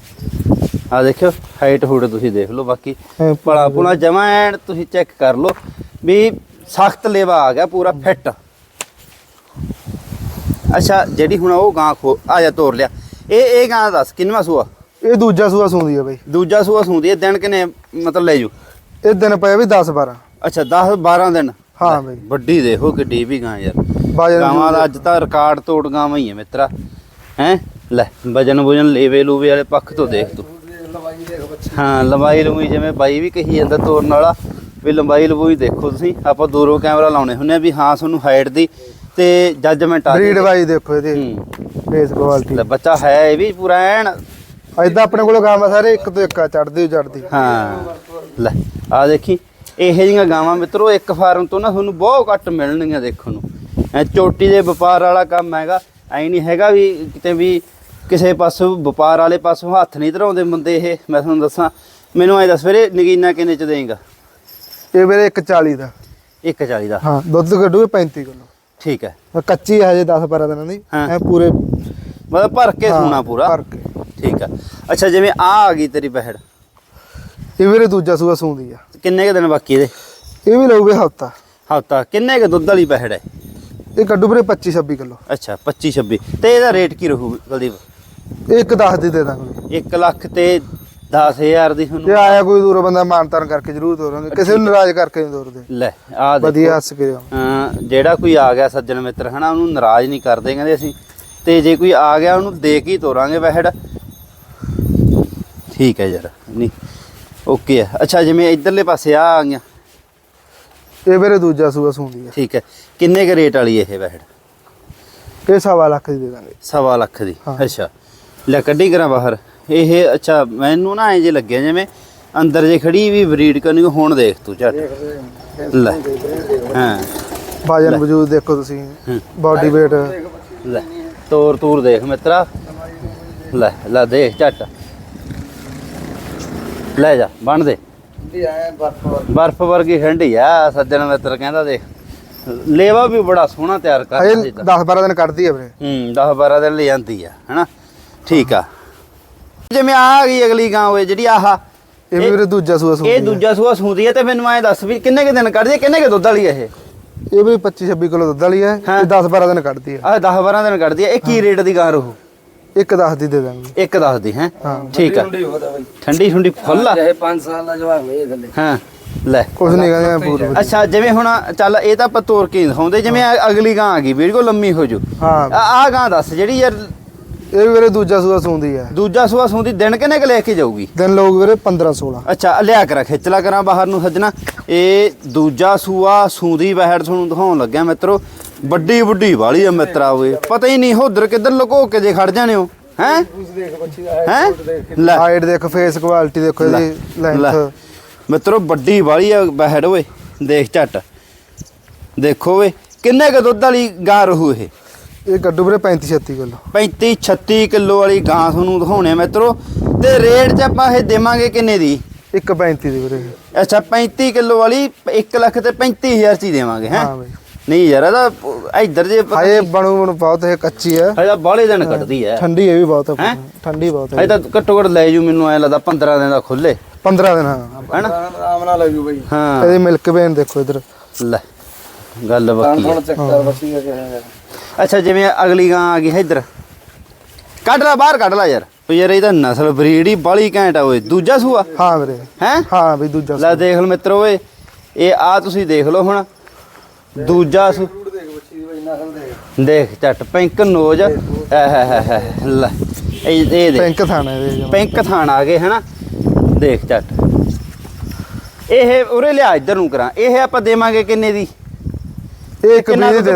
ਆ ਦੇਖਿਓ ਹਾਈਟ ਹੂਟ ਤੁਸੀਂ ਦੇਖ ਲਓ ਬਾਕੀ ਪਲਾ ਪੁਲਾ ਜਮਾ ਐਨ ਤੁਸੀਂ ਚੈੱਕ ਕਰ ਲਓ ਵੀ ਸਖਤ ਲੇਵਾ ਆ ਗਿਆ ਪੂਰਾ ਫਿੱਟ। ਅੱਛਾ ਜਿਹੜੀ ਹੁਣ ਉਹ ਗਾਂ ਖੋ ਆ ਜਾ ਤੋਰ ਲਿਆ। ਇਹ ਇਹ ਗਾਂ ਦੱਸ ਕਿੰਨਵਾ ਸੂਆ? ਇਹ ਦੂਜਾ ਸੂਆ ਸੁੰਦੀ ਹੈ ਬਈ। ਦੂਜਾ ਸੂਆ ਸੂੰਦੀ ਹੈ ਦਿਨ ਕਿੰਨੇ ਮਤਲਬ ਲੈ ਜੂ? ਇਹ ਦਿਨ ਪਏ ਵੀ 10-12 ਅੱਛਾ 10 12 ਦਿਨ? ਹਾਂ ਬਈ। ਵੱਡੀ ਦੇਖੋ ਕਿੱਡੀ ਵੀ ਗਾਂ ਯਾਰ। ਗਾਵਾਂ ਦਾ ਅੱਜ ਤਾਂ ਰਿਕਾਰਡ ਤੋੜ ਗਾਵਾਂ ਹੀ ਹੈ ਮਿੱਤਰਾ। ਹੈ? ਲੈ ਵਜਨ ਵਜਨ ਲੇਵੇ ਲੂਵੇ ਵਾਲੇ ਪੱਖ ਤੋਂ ਦੇਖ ਤੂੰ। ਹਾਂ ਲੰਬਾਈ ਲੰਬੂਈ ਜਿਵੇਂ ਬਾਈ ਵੀ ਕਹੀ ਜਾਂਦਾ ਤੋੜਨ ਵਾਲਾ ਵੀ ਲੰਬਾਈ ਲੰਬੂਈ ਦੇਖੋ ਤੁਸੀਂ। ਆਪਾਂ ਦੂਰੋਂ ਕੈਮਰਾ ਲਾਉਣੇ ਹੁੰਨੇ ਆ ਵੀ ਹਾਂ ਤੁਹਾਨੂੰ ਹਾਈਟ ਦੀ ਤੇ ਜੱਜਮੈਂਟ ਆ ਬਰੀਡ। ਵਾਈਜ਼ ਦੇਖੋ ਇਹਦੀ। ਫੇਸ ਕੁਆਲਿਟੀ ਲੈ ਬੱਚਾ ਹੈ ਇਹ ਵੀ ਪੂਰਾ ਐਨ। ਐਦਾਂ ਆਪਣੇ ਕੋਲ ਗਾਵਾਂ ਸਾਰੇ ਇੱਕ ਤੋਂ ਇੱਕ ਆ ਚੜਦੀ ਚੜਦੀ ਹਾਂ ਲੈ ਆ ਦੇਖੀ ਇਹੋ ਜਿਹੀਆਂ ਗਾਵਾਂ ਮਿੱਤਰੋ ਇੱਕ ਫਾਰਮ ਤੋਂ ਨਾ ਤੁਹਾਨੂੰ ਬਹੁਤ ਘੱਟ ਮਿਲਣਗੀਆਂ ਦੇਖਣ ਨੂੰ। ਐ ਚੋਟੀ ਦੇ ਵਪਾਰ ਵਾਲਾ ਕੰਮ ਹੈਗਾ ਐ ਨਹੀਂ ਹੈਗਾ ਵੀ ਕਿਤੇ ਵੀ ਕਿਸੇ ਪਾਸੋਂ ਵਪਾਰ ਵਾਲੇ ਪਾਸੋਂ ਹੱਥ ਨਹੀਂ ਧਰਾਉਂਦੇ ਬੰਦੇ ਇਹ ਮੈਂ ਤੁਹਾਨੂੰ ਦੱਸਾਂ। ਮੈਨੂੰ ਐ ਦੱਸ ਵੀਰੇ ਨਗੀਨਾ ਕਿੰਨੇ ਚ ਦੇਂਗਾ? ਇਹ ਵੀਰੇ 140 ਦਾ। 140 ਦਾ? ਹਾਂ ਦੁੱਧ ਕੱਢੂਗੇ 35 ਕਿਲੋ। ਠੀਕ ਹੈ। ਕੱਚੀ ਹਜੇ 10 12 ਦਿਨਾਂ ਦੀ। ਐ ਪੂਰੇ ਮਤਲਬ ਭਰ ਕੇ ਸੋਨਾ ਪੂਰਾ। ਭਰ ਕੇ। ਠੀਕ ਹੈ ਅੱਛਾ ਜਿਵੇਂ ਆ ਆ ਗਈ ਤੇਰੀ ਬਹਿੜ। ਇਹ ਵੀਰੇ ਦੂਜਾ ਸੂਆ ਸੂੰਦੀ ਆ। ਕਿੰਨੇ ਕੁ ਦਿਨ ਬਾਕੀ ਇਹਦੇ? ਇਹ ਵੀ ਲਊਗੇ ਹਫਤਾ। ਹਫਤਾ। ਕਿੰਨੇ ਕੁ ਦੁੱਧ ਵਾਲੀ ਬਹਿੜ ਹੈ? ਇਹ ਕੱਢੂ ਵੀਰੇ 25 26 ਕਿਲੋ। ਅੱਛਾ 25 26 ਤੇ ਇਹਦਾ ਰੇਟ ਕੀ ਰਹੂ ਕੁਲਦੀਪ? ਇਹ ਇੱਕ 10 ਦੀ ਦੇ ਦਾਂਗੇ। 1 ਲੱਖ ਤੇ 10000 ਦੀ ਜੇ ਤੁਹਾਨੂੰ ਆਇਆ ਕੋਈ ਦੂਰੋਂ ਬੰਦਾ ਮਾਨਤਾਨ ਕਰਕੇ ਜ਼ਰੂਰ ਤੋਰਾਂਗੇ। ਕਿਸੇ ਨੂੰ ਨਾਰਾਜ਼ ਕਰਕੇ ਨਹੀਂ ਤੋਰਦੇ। ਲੈ ਆ ਵਧੀਆ ਹੱਸ ਕੇ ਜਾਓ। ਜਿਹੜਾ ਕੋਈ ਆ ਗਿਆ ਸੱਜਣ ਮਿੱਤਰ ਹਨਾ ਉਹਨੂੰ ਨਾਰਾਜ਼ ਨਹੀਂ ਕਰਦੇ। ਕਹਿੰਦੇ ਅਸੀਂ ਤੇ ਜੇ ਕੋਈ ਆ ਗਿਆ ਉਹਨੂੰ ਦੇ ਕੇ ਹੀ ਤੋਰਾਂਗੇ ਵਹਿੜ ਠੀਕ ਹੈ ਯਾਰ ਨਹੀਂ ਓਕੇ ਹੈ। ਅੱਛਾ ਜਿਵੇਂ ਇਧਰਲੇ ਪਾਸੇ ਆ ਆ ਗਈਆਂ ਇਹ ਵੀਰੇ ਦੂਜਾ ਸੂਆ ਸੂੰਦੀ ਆ। ਠੀਕ ਹੈ। ਕਿੰਨੇ ਕ ਰੇਟ ਵਾਲੀ ਇਹ ਵਹਿੜ? ਇਹ ਸਵਾ ਲੱਖ ਦੀ ਦੇ ਦਾਂਗੇ। ਸਵਾ ਲੱਖ ਦੀ। ਹਾਂ। ਅੱਛਾ। ਲੈ ਕੱਢੀ ਕਰਾਂ ਬਾਹਰ। ਇਹ ਅੱਛਾ ਮੈਨੂੰ ਨਾ ਐ ਜੇ ਲੱਗਿਆ ਜਿਵੇਂ ਅੰਦਰ ਜੇ ਖੜੀ ਵੀ ਬਰੀਡ ਕਰਨੀ ਹੁਣ ਦੇਖ ਤੂੰ ਝੱਟ ਲੈ। ਹਾਂ। ਬਾਜਨ ਵਜੂਦ ਦੇਖੋ ਤੁਸੀਂ। ਹੂੰ। ਬਾਡੀ weight ਲੈ। ਤੋਰ ਤੂਰ ਦੇਖ ਮਿੱਤਰਾ। ਲੈ ਲੈ ਦੇਖ ਝੱਟ। ਲੈ ਜਾ ਬਣ ਦੇ। ਬਰਫ ਵਰਗੀ। ਠੰਡੀ ਆ ਸੱਜਣ ਮਿੱਤਰ ਕਹਿੰਦਾ ਦੇਖ ਲੇਵਾ ਵੀ ਬੜਾ ਸੋਹਣਾ ਤਿਆਰ ਕਰਦਾ ਹਜੇ ਸੀ ਤਾਂ। 10 12 ਦਿਨ ਕੱਢਦੀ ਆ ਵੀਰੇ। ਹੂੰ 10 12 ਦਿਨ ਲੈ ਜਾਂਦੀ ਆ ਹਨਾ? ਠੀਕ ਆ। ਜਿਵੇਂ ਆ ਆ ਗਈ ਅਗਲੀ ਗਾਂ ਓਏ ਜਿਹੜੀ ਆਹ ਇਹ ਵੀ ਵੀਰੇ ਦੂਜਾ ਸੂਆ ਸੂੰਦੀ ਇਹ ਆ। ਦੂਜਾ ਸੂਆ ਸੂੰਦੀ ਆ ਤੇ ਮੈਨੂੰ ਐ ਦੱਸ ਵੀ ਕਿੰਨੇ ਕੁ ਦਿਨ ਕੱਢਦੀ ਆ ਕਿੰਨੇ ਕੁ ਦੁੱਧ ਵਾਲੀ ਆ ਇਹ? ਇਹ ਵੀ 25 26 ਕਿਲੋ ਦੁੱਧ ਵਾਲੀ ਹੈ ਹਾਂ। ਇਹ 10 12 ਦਿਨ ਕੱਢਦੀ ਆ। ਆਹ 10 12 ਦਿਨ ਕੱਢਦੀ ਆ ਇਹ ਕੀ ਰੇਟ ਦੀ ਗਾਂ ਰਹੂ? ਇੱਕ 10 ਦੀ ਦੇ ਦਾਂਗੇ ਇੱਕ ਦੱਸ ਦੀ ਹੈ। ਠੀਕ ਆ। ਠੰਡੀ ਠੰਡੀ ਫੁੱਲ ਆ? ਚਾਹੇ 5 ਸਾਲ ਦਾ ਜਵਾਨ ਹੋਏ ਥੱਲੇ। ਹਾਂ ਲੈ। ਕੁਝ ਨਹੀਂ ਕਹਿੰਦੇ ਐਂ ਪੂਰੀ ਅੱਛਾ ਜਿਵੇਂ ਹੁਣ ਚੱਲ ਇਹ ਤਾਂ ਆਪਾਂ ਤੋਰ ਕੇ ਦਿਖਾਉਂਦੇ ਜਿਵੇਂ ਅਗਲੀ ਗਾਂ ਆ ਗਈ ਵੀਡੀਓ ਲੰਮੀ ਹੋ ਜੂ। ਹਾਂ। ਆ ਆਹ ਗਾਂ ਦੱਸ ਜਿਹੜੀ ਯਾਰ ਇਹ ਵੀ ਵੀਰੇ ਦੂਜਾ ਸੂਆ ਸੂੰਦੀ ਆ। ਦੂਜਾ ਸੂਆ ਸੂੰਦੀ ਦਿਨ ਕਿੰਨੇ ਕ ਲੈ ਕੇ ਜਾਊਗੀ? ਦਿਨ ਲੋਕ ਵੀਰੇ 15 16 ਅੱਛਾ ਲਿਆ ਕਰਾਂ ਖਿੱਚ ਲਾ ਕਰਾਂ ਬਾਹਰ ਨੂੰ ਸੱਜਣਾ। ਇਹ ਦੂਜਾ ਸੂਆ ਸੂੰਦੀ ਬਹਿੜ ਤੁਹਾਨੂੰ ਦਿਖਾਉਣ ਲੱਗਿਆ ਮਿੱਤਰੋ। ਵੱਡੀ ਵੱਡੀ ਵਾਲੀ ਆ ਮਿੱਤਰਾ ਓਏ ਪਤਾ ਹੀ ਨਹੀਂ ਉਧਰ ਕਿੱਧਰ ਲੁਕੋ ਕੇ ਜੇ ਖੜ ਜਾਣੇ ਹੋ। ਹੈ? ਹੈ? ਹਾਈਟ ਦੇਖੋ ਫੇਸ ਕੁਆਲਿਟੀ ਦੇਖੋ ਇਹਦੀ। ਲੈਂਥ ਮਿੱਤਰੋ ਵੱਡੀ ਵਾਲੀ ਆ ਬਹਿੜ ਓਏ। ਦੇਖ ਝੱਟ। ਦੇਖੋ ਓਏ ਕਿੰਨੇ ਕ ਦੁੱਧ ਵਾਲੀ ਗਾਂ ਰਹੂ ਇਹ? ਇਹ ਕੱਢੂ ਵੀਰੇ 35 36 ਕਿਲੋ। 35 36 ਕਿਲੋ ਵਾਲੀ ਗਾਂ ਤੁਹਾਨੂੰ ਦਿਖਾਉਣੇ ਆ ਮਿੱਤਰੋ। ਤੇ ਰੇਟ 'ਚ ਆਪਾਂ ਇਹ ਦੇਵਾਂਗੇ ਕਿੰਨੇ ਦੀ? ਇੱਕ 35 ਦੀ ਵੀਰੇ। ਅੱਛਾ 35 ਕਿਲੋ ਵਾਲੀ 1 ਲੱਖ ਤੇ 35000 ਚ ਹੀ ਦੇਵਾਂਗੇ ਹੈ? ਹਾਂ ਬਈ। ਨਹੀਂ ਯਾਰ ਇਹਦਾ ਇੱਧਰ ਜੇ ਹਾਏ ਬਣੂ ਬਣੂ ਬਹੁਤ ਇਹ ਕੱਚੀ ਹੈ ਹਜਾ ਬਾਲੇ ਦਿਨ ਕੱਢਦੀ ਐ ਠੰਡੀ ਇਹ ਵੀ ਬਹੁਤ ਹੈ ਹੈਂ? ਠੰਡੀ ਬਹੁਤ ਹੈ ਤਾਂ ਘੱਟੋ ਘੱਟ ਲੈ ਜੂ ਮੈਨੂੰ ਐ ਲੱਗਦਾ 15 ਦਿਨ ਦਾ ਖੁੱਲੇ 15 ਦਿਨ ਹਾਂ। ਹੈਨਾ? ਆਰਾਮ ਨਾਲ ਲੈ ਜੂ ਬਈ। ਹਾਂ। ਇਹਦੀ ਮਿਲਕ ਵੇਨ ਦੇਖੋ ਇਧਰ। ਲੈ ਗੱਲ ਬਾਕੀ ਥੋੜਾ ਹੈ ਚੈੱਕ ਕਰ ਬੱਚੀ ਹੈ ਕਿ ਅੱਛਾ ਜਿਵੇਂ ਅਗਲੀ ਗਾਂ ਆ ਗਈ ਹੈ ਇੱਧਰ। ਕੱਢ ਲੈ ਬਾਹਰ ਕੱਢ ਲੈ ਯਾਰ। ਉਹ ਯਾਰ ਇਹਦਾ ਨਸਲ ਬਰੀਡ ਹੀ ਬਾਲੀ ਘੈਂਟ ਆ ਓਏ। ਦੂਜਾ ਸੂਆ? ਹਾਂ ਵੀਰੇ। ਹੈ? ਹਾਂ ਬਈ ਦੂਜਾ ਲੈ ਦੇਖ ਲਓ ਮਿੱਤਰੋ ਓਏ ਇਹ ਆ ਤੁਸੀਂ ਦੇਖ ਲਓ ਹੁਣ। ਦੂਜਾ ਸੂ ਦੇਖ ਝੱਟ ਪਿੰਕ ਨੋਜ। ਐ ਹੈ ਹੈ ਹੈ ਲੈ। ਇਹ ਪਿੰਕ ਥਾਣਾ ਇਹਦੇ। ਪਿੰਕ ਥਾਣ ਆ ਗਏ ਹਨਾ? ਦੇਖ ਝੱਟ। ਇਹ ਉਰੇ ਲਿਆ ਇੱਧਰ ਨੂੰ ਕਰਾਂ। ਇਹ ਆਪਾਂ ਦੇਵਾਂਗੇ ਕਿੰਨੇ ਦੀ? ਇਹ ਇੱਕ 20 ਦੀ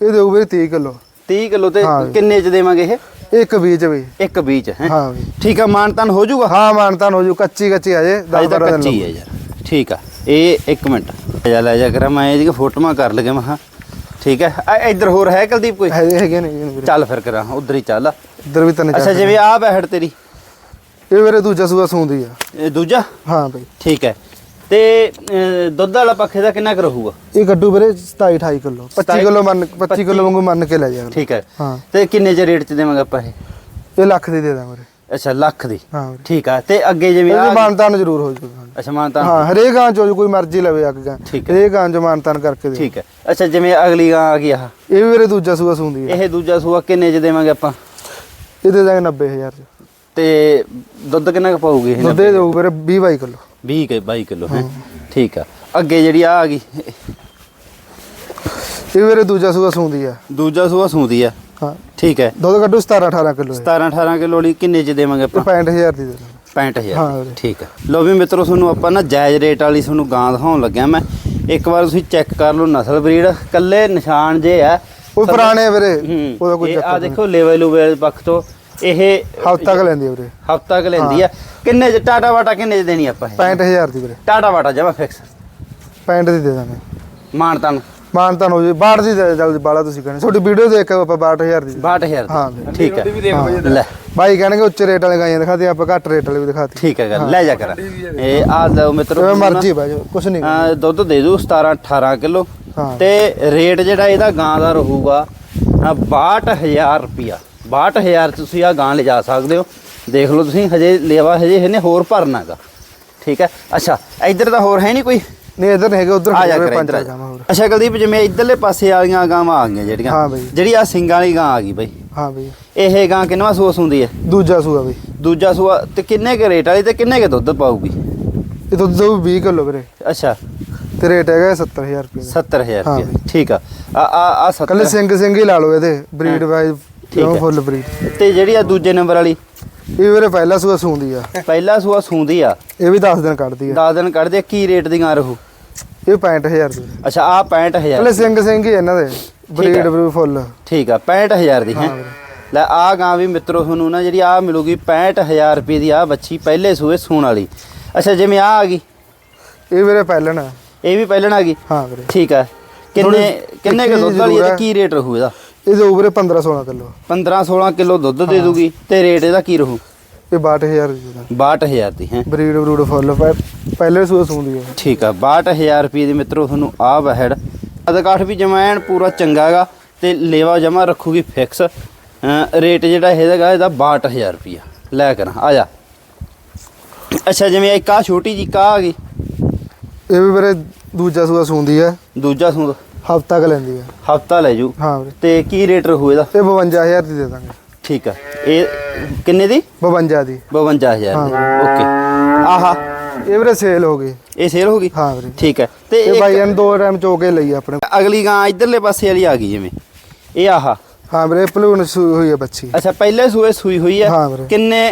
ਇਹ ਦੇਊ ਵੀਰੇ 30 ਕਿਲੋ। 30 ਕਿਲੋ ਤੇ ਹਾਂ। ਕਿੰਨੇ ਚ ਦੇਵਾਂਗੇ ਇਹ? ਇੱਕ 20 ਚ ਬਈ। ਇੱਕ 20 ਚ ਹੈ? ਹਾਂ ਬਈ। ਠੀਕ ਆ ਮਾਨਤਨ ਹੋ ਜਾਊਗਾ? ਹਾਂ ਮਾਨਤਾਨ ਹੋ ਜੂ ਕੱਚੀ ਕੱਚੀ 10 ਅਜੇ ਤਾਂ 12 ਦਿਨ ਕੱਚੀ ਹੈ ਯਾਰ। ਠੀਕ ਆ ਇਹ ਇੱਕ ਮਿੰਟ। ਲੈ ਜਾ ਲੈ ਜਾ ਕਰਾਂ ਮੈਂ ਇਹਦੀ ਫੋਟੋਆਂ ਕਰ ਲਗੇ ਮਹਾ ਠੀਕ ਹੈ ਆ ਇੱਧਰ ਹੋਰ ਹੈ ਕੁਲਦੀਪ ਕੋਈ? ਹੈਗੇ ਹੈਗੇ ਨੇ ਜੀ ਵੀਰੇ। ਚੱਲ ਫਿਰ ਕਰਾਂ ਉਧਰ ਹੀ ਚੱਲ ਇੱਧਰ ਵੀ ਤਿੰਨ ਅੱਛਾ ਜਿਵੇਂ ਆ ਬੈਠ ਤੇਰੀ। ਇਹ ਵੀਰੇ ਦੂਜਾ ਸੂਆ ਸੂੰਦੀ ਆ। ਇਹ ਦੂਜਾ? ਹਾਂ ਬਈ। ਠੀਕ ਹੈ ਤੇ ਅਹ, ਦੁੱਧ ਵਾਲਾ ਪੱਖੇ ਦਾ ਕਿੰਨਾ ਕੁ ਰਹੂਗਾ? ਇਹ ਕੱਢੂ ਵੀਰੇ 27 28 ਕਿਲੋ 25 ਕਿਲੋ ਮੰਨ 25 ਕਿਲੋ ਵਾਂਗੂ ਮੰਨ ਕੇ ਲੈ ਜਾ ਠੀਕ ਹੈ। ਹਾਂ। ਤੇ ਕਿੰਨੇ ਚ ਰੇਟ ਚ ਦੇਵਾਂਗੇ ਆਪਾਂ ਇਹ? ਇਹ ਲੱਖ ਦੀ ਦੇ ਦਾਂ ਵੀਰੇ। ਅੱਛਾ ਲੱਖ ਦੀ। ਹਾਂ ਵੀਰੇ। ਠੀਕ ਆ ਤੇ ਅੱਗੇ ਜਿਵੇਂ ਇਹ ਆ ਮਾਨਤਾਨ ਜ਼ਰੂਰ ਹੋ ਜੂਗਾ। ਅੱਛਾ ਮਾਨਤਾ ਹਾਂ ਹਰੇਕ ਗਾਂ ਚੋਂ ਕੋਈ ਮਰਜ਼ੀ ਲਵੇ ਅੱਗ ਗਾਂ। ਠੀਕ ਹੈ। ਹਰੇਕ ਗਾਂ ਚੋਂ ਮਾਨਤਾਨ ਕਰਕੇ ਦੇ। ਠੀਕ ਹੈ। ਅੱਛਾ ਜਿਵੇਂ ਅਗਲੀ ਗਾਂ ਆ ਗਈ ਆਹ। ਇਹ ਵੀ ਵੀਰੇ ਦੂਜਾ ਸੂਆ ਸੂੰਦੀ ਆ ਇਹ ਦੂਜਾ ਸੂਆ ਕਿੰਨੇ ਚ ਦੇਵਾਂਗੇ ਆਪਾਂ? ਇਹ ਦੇ ਦਾਂਗੇ 90000 ਚ। ਤੇ ਦੁੱਧ ਕਿੰਨਾ ਕੁ ਪਾਊਗੀ ਇਹ ਦੁੱਧ ਦੇ ਦੇਊ ਵੀਰੇ 20 22 ਕਿਲੋ। 20 ਕੇ 22 ਕਿਲੋ ਹੈ? ਠੀਕ ਆ। ਅੱਗੇ ਜਿਹੜੀ ਆ ਆ ਗਈ। ਇਹ ਵੀਰੇ ਦੂਜਾ ਸੂਆ ਸੂੰਦੀ ਆ। ਦੂਜਾ ਸੂਆ ਸੂੰਦੀ ਆ। ਹਾਂ। ਠੀਕ ਹੈ ਦੁੱਧ ਕੱਢੂ 17 18 ਕਿਲੋ 17 18 ਕਿਲੋ ਵਾਲੀ ਕਿੰਨੇ ਚ ਦੇਵਾਂਗੇ ਆਪਾਂ? 65000 ਦੀ ਦੇ ਦਾਂਗੇ। 65000 ਹਾਂ ਵੀਰੇ। ਠੀਕ ਹੈ ਲੋ ਵੀ ਮਿੱਤਰੋ ਤੁਹਾਨੂੰ ਆਪਾਂ ਨਾ ਜਾਇਜ਼ ਰੇਟ ਵਾਲੀ ਤੁਹਾਨੂੰ ਗਾਂ ਦਿਖਾਉਣ ਲੱਗਿਆ ਮੈਂ। ਇੱਕ ਵਾਰ ਤੁਸੀਂ ਚੈੱਕ ਕਰ ਲਓ ਨਸਲ ਬਰੀਡ। ਕੱਲੇ ਨਿਸ਼ਾਨ ਜੇ ਆ। ਉਹ ਪੁਰਾਣੇ ਆ ਵੀਰੇ। ਉਹਦਾ ਕੋਈ ਆ ਚੱਕਰ ਨਹੀਂ। ਦੇਖੋ ਲੈਵਲ ਲੂਵਲ ਪੱਖ ਤੋਂ। ਇਹ ਹਫ਼ਤਾ ਕ ਲੈਂਦੀ ਆ ਵੀਰੇ। ਹਫਤਾ ਕ ਲੈਂਦੀ ਆ। ਕਿੰਨੇ ਚ ਟਾਟਾ ਵਾਟਾ ਕਿੰਨੇ ਚ ਦੇਣੀ ਆਪਾਂ ਇਹ? 65000 ਦੀ ਵੀਰੇ। ਟਾਟਾ ਵਾਟਾ ਜਮਾ ਫਿਕਸ 65 ਦੀ ਦੇ ਦਾਂਗੇ। ਮਾਨਤਾਨ ਮਾਨ ਤਾਂ ਹੋ ਜੀ ਬਾਹਰ ਦੀ ਦੇ- ਜਲਦੀ ਬਾਲਾ ਤੁਸੀਂ ਕਹਿੰਦੇ। ਤੁਹਾਡੀ ਵੀਡੀਓ ਦੇਖ ਕੇ ਆਪਾਂ 62000 ਦੀ 62000 ਹਾਂ ਠੀਕ ਹੈ। ਲੈ। ਬਾਈ ਕਹਿਣਗੇ ਉੱਚ ਰੇਟ ਵਾਲੇ ਗਾਈਆਂ ਦਿਖਾਤੀ ਆਪਾਂ ਘੱਟ ਰੇਟ ਵਾਲੇ ਵੀ ਦਿਖਾਤੀ। ਠੀਕ ਹੈ ਗੱਲ ਲੈ ਜਾ ਕਰ। ਇਹ ਆ ਲਓ ਮਿੱਤਰੋ ਮਰਜ਼ੀ ਬਾਈ ਜੋ, ਕੁਛ ਨਹੀਂ ਦੁੱਧ ਦੇ ਦੂ 17 18 ਕਿਲੋ। ਤੇ ਰੇਟ ਜਿਹੜਾ ਇਹਦਾ ਗਾਂ ਦਾ ਰਹੂਗਾ ਅਹ 62000 ਰੁਪਿਆ 62000 ਚ ਤੁਸੀਂ ਆ ਗਾਂ ਲਿਜਾ ਸਕਦੇ ਹੋ। ਦੇਖ ਲਓ ਤੁਸੀਂ ਹਜੇ ਲੇਵਾ ਹਜੇ ਇਹਨੇ ਹੋਰ ਭਰਨਾਗਾ ਠੀਕ ਹੈ? ਅੱਛਾ ਇੱਧਰ ਤਾਂ ਹੋਰ ਹੈ ਨਹੀਂ ਕੋਈ? ਨਹੀਂ ਇਧਰ ਨਹੀਂ ਹੈਗੇ ਉਧਰ ਆ ਜਾ ਕਰ ਪੰਜ ਇੱਧਰ ਅੱਛਾ ਕੁਲਦੀਪ ਜਿਵੇਂ ਇੱਧਰਲੇ ਪਾਸੇ ਵਾਲੀਆਂ ਗਾਵਾਂ ਆ ਗਈਆਂ ਜਿਹੜੀਆਂ। ਹਾਂ ਬਈ। ਜਿਹੜੀ ਆ ਸਿੰਗਾਂ ਵਾਲੀ ਗਾਂ ਆ ਗਈ ਬਈ। ਹਾਂ ਬਈ। ਇਹ ਗਾਂ ਕਿੰਨਵਾ ਸੂਸ ਹੁੰਦੀ ਹੈ? ਦੂਜਾ ਸੂਆ ਬਈ। ਦੂਜਾ ਸੂਆ ਤੇ ਕਿੰਨੇ ਕੇ ਰੇਟ ਵਾਲੀ ਤੇ ਕਿੰਨੇ ਕੇ ਦੁੱਧ ਪਾਊਗੀ? ਇਹ ਦੁੱਧ ਦੋ 20 ਕਿਲੋ ਵੀਰੇ। ਅੱਛਾ। ਤੇ ਰੇਟ ਹੈਗਾ 70000 ਰੁਪਏ ਦਾ। 70000 ਹਾਂ ਰੁਪਏ। ਠੀਕ ਆ। ਆ ਆ ਆ ਕੱਲੇ 70 ਸਿੰਘ ਸਿੰਘ ਹੀ ਲਾ ਲਓ ਇਹਦੇ ਬਰੀਡ ਵਾਈਜ਼ ਕਿਉਂ ਹੈ। ਫੁੱਲ ਬਰੀਡ ਤੇ ਜਿਹੜੀ ਆ ਦੂਜੇ ਨੰਬਰ ਵਾਲੀ? ਇਹ ਵੀਰੇ ਪਹਿਲਾ ਸੂਆ ਸੂੰਦੀ ਆ। ਪਹਿਲਾ ਸੂਆ ਸੂੰਦੀ ਆ? ਇਹ ਵੀ 10 ਦਿਨ ਕੱਢਦੀ ਆ। 10 ਦਿਨ ਕੱਢਦੇ ਕੀ ਰੇਟ ਦੀ ਗਾਂ ਰਹੂ? ਇਹ 65000 ਦੀ। ਅੱਛਾ ਆ 65000 ਕੱਲੇ ਸਿੰਘ ਸਿੰਘ ਹੀ ਇਹਨਾਂ ਦੇ ਬਰੀਡ ਬਰੂ ਫੁੱਲ ਠੀਕ ਆ 65000 ਦੀ ਹੈ? ਲੈ ਆ ਗਾਂ ਵੀ ਮਿੱਤਰੋ ਤੁਹਾਨੂੰ ਨਾ ਜਿਹੜੀ ਆ ਮਿਲੂਗੀ 65000 ਰੁਪਏ ਦੀ ਆ ਬੱਚੀ ਪਹਿਲੇ ਸੂਏ ਸੂਣ ਵਾਲੀ। ਅੱਛਾ ਜਿਵੇਂ ਆ ਆ ਗਈ। ਇਹ ਵੀਰੇ ਪਹਿਲਣ ਆ। ਇਹ ਵੀ ਪਹਿਲਣ ਆ ਗਈ? ਹਾਂ ਵੀਰੇ। ਠੀਕ ਆ। ਕਿੰਨੇ ਕਿੰਨੇ ਕੁ ਦੁੱਧ ਵਾਲੀ ਹੈ। ਕੀ ਰੇਟ ਰਹੂ ਇਹਦਾ? ਇਹ ਦੋ ਵੀਰੇ 15 16 ਕਿਲੋ। 15 16 ਕਿਲੋ ਦੁੱਧ ਦੇ ਦੂਗੀ ਤੇ ਰੇਟ ਇਹਦਾ ਕੀ ਰਹੂ? ਇਹ 62000 ਦੀ। ਦਾ 62000 ਦੀ ਹੈ। ਬਰੀਡ ਬਰੂਡ ਫੁੱਲ ਪਹਿ- ਪਹਿਲੇ ਸੂਆ ਸੂੰਦੀ ਆ। ਠੀਕ ਆ 62000 ਰੁਪਏ ਦੀ ਮਿੱਤਰੋ ਤੁਹਾਨੂੰ ਆ ਵਹਿੜ। ਅਦਕਾਠ ਵੀ ਜਮਾ ਐਨ ਪੂਰਾ ਚੰਗਾ ਹੈਗਾ ਤੇ ਲੇਵਾ ਜਮਾ ਰੱਖੂਗੀ ਫਿਕਸ ਰੇਟ ਜਿਹੜਾ ਇਹਦਾ ਇਹਦਾ 62000 ਰੁਪਿਆ ਲੈ ਕਰ ਆ ਜਾ। ਅੱਛਾ ਜਿਵੇਂ ਇੱਕ ਆ ਛੋਟੀ ਜੀ ਕਾ ਆ ਗਈ। ਇਹ ਵੀ ਵੀਰੇ ਦੂਜਾ ਸੂਆ ਸੂੰਦੀ ਆ। ਦੂਜਾ ਸੂਦ ਹਫਤਾ ਕ ਲੈਂਦੀ ਆ। ਹਫਤਾ ਲੈ ਜੂ? ਹਾਂ ਵੀਰੇ। ਤੇ ਕੀ ਰੇਟ ਰਹੂ ਇਹਦਾ? ਇਹ 52000 ਦੀ ਦੇ ਦਾਂਗੇ। ਠੀਕ ਆ। ਇਹ ਕਿੰਨੇ ਦੀ? 52 ਦੀ। 52000 ਦੀ। ਓਕੇ। ਆਹਾ। ਇਹ ਵੀਰੇ ਸੇਲ ਹੋ ਗਈ। ਇਹ ਸੇਲ ਹੋ ਗਈ? ਹਾਂ ਵੀਰੇ। ਠੀਕ ਹੈ ਤੇ ਇਹ ਇੱਕ ਬਾਈਆਂ ਨੇ ਦੋ ਟਾਈਮ ਚੋ ਕੇ ਲਈ ਆਪਣੇ। ਅਗਲੀ ਗਾਂ ਇਧਰਲੇ ਪਾਸੇ ਵਾਲੀ ਆ ਗਈ ਜਿਵੇਂ। ਇਹ ਆਹਾ। ਹਾਂ ਵੀਰੇ ਭਲੂਣ ਸੂਈ ਹੋਈ ਆ ਬੱਚੀ। ਅੱਛਾ ਪਹਿਲੇ ਸੂਏ ਸੂਈ ਹੋਈ ਹੈ ਹਾਂ। ਕਿੰਨੇ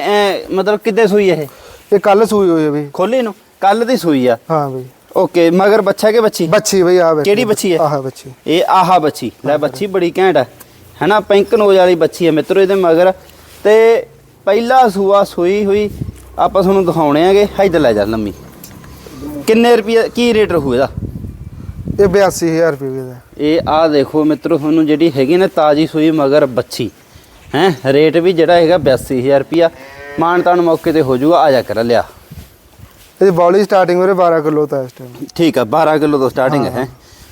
ਮਤਲਬ ਕਿੱਦੇ ਸੂਈ ਹੈ ਇਹ? ਇਹ ਕੱਲ ਸੂਈ ਹੋਈ ਆ ਬਈ ਖੋਲੀ ਨੂੰ ਕੱਲ ਦੀ ਸੂਈ ਆ। ਹਾਂ ਬਈ। ਓਕੇ ਮਗਰ ਬੱਚਾ ਕਿ ਬੱਚੀ? ਬੱਚੀ ਬਈ ਆ ਕਿਹੜੀ ਬੱਚੀ ਹੈ? ਆਹ ਬੱਚੀ। ਇਹ ਆਹਾ ਬੱਚੀ। ਲੈ ਬੱਚੀ ਬੜੀ ਘੈਂਟ ਹੈ। ਹੈਨਾ ਪਿੰਕ ਨੋਜ਼ ਵਾਲੀ ਬੱਚੀ ਹੈ ਮਿੱਤਰੋ ਇਹਦੇ ਮਗਰ। ਤੇ ਪਹਿਲਾ ਸੂਆ ਸੂਈ ਹੋਈ ਆਪਾਂ ਤੁਹਾਨੂੰ ਦਿਖਾਉਣੇ ਆਗੇ ਇੱਧਰ ਲੈ ਜਾ ਲੰਮੀ। ਕਿੰਨੇ ਰੁਪਏ ਕੀ ਰੇਟ ਰਹੂ ਇਹਦਾ? ਇਹ 82000 ਰੁਪਏ ਦਾ। ਇਹ ਆ ਦੇਖੋ ਮਿੱਤਰੋ ਤੁਹਾਨੂੰ ਜਿਹੜੀ ਹੈਗੀ ਨਾ ਤਾਜੀ ਸੂਈ ਮਗਰ ਬੱਚੀ। ਹੈ ਰੇਟ ਵੀ ਜਿਹੜਾ ਹੈਗਾ 82000 ਰੁਪਿਆ ਮਾਨ ਤਾਨ ਮੌਕੇ ਤੇ ਹੋ ਜਾਊਗਾ ਆ ਜਾ ਕਰ ਲਿਆ। ਇਹਦੀ ਬੋਲੀ ਸਟਾਰਟਿੰਗ ਵੀਰੇ 12 ਕਿਲੋ ਤਾਂ ਇਸ ਟਾਈਮ ਠੀਕ ਆ 12 ਕਿਲੋ ਤੋਂ ਸਟਾਰਟਿੰਗ ਹੈ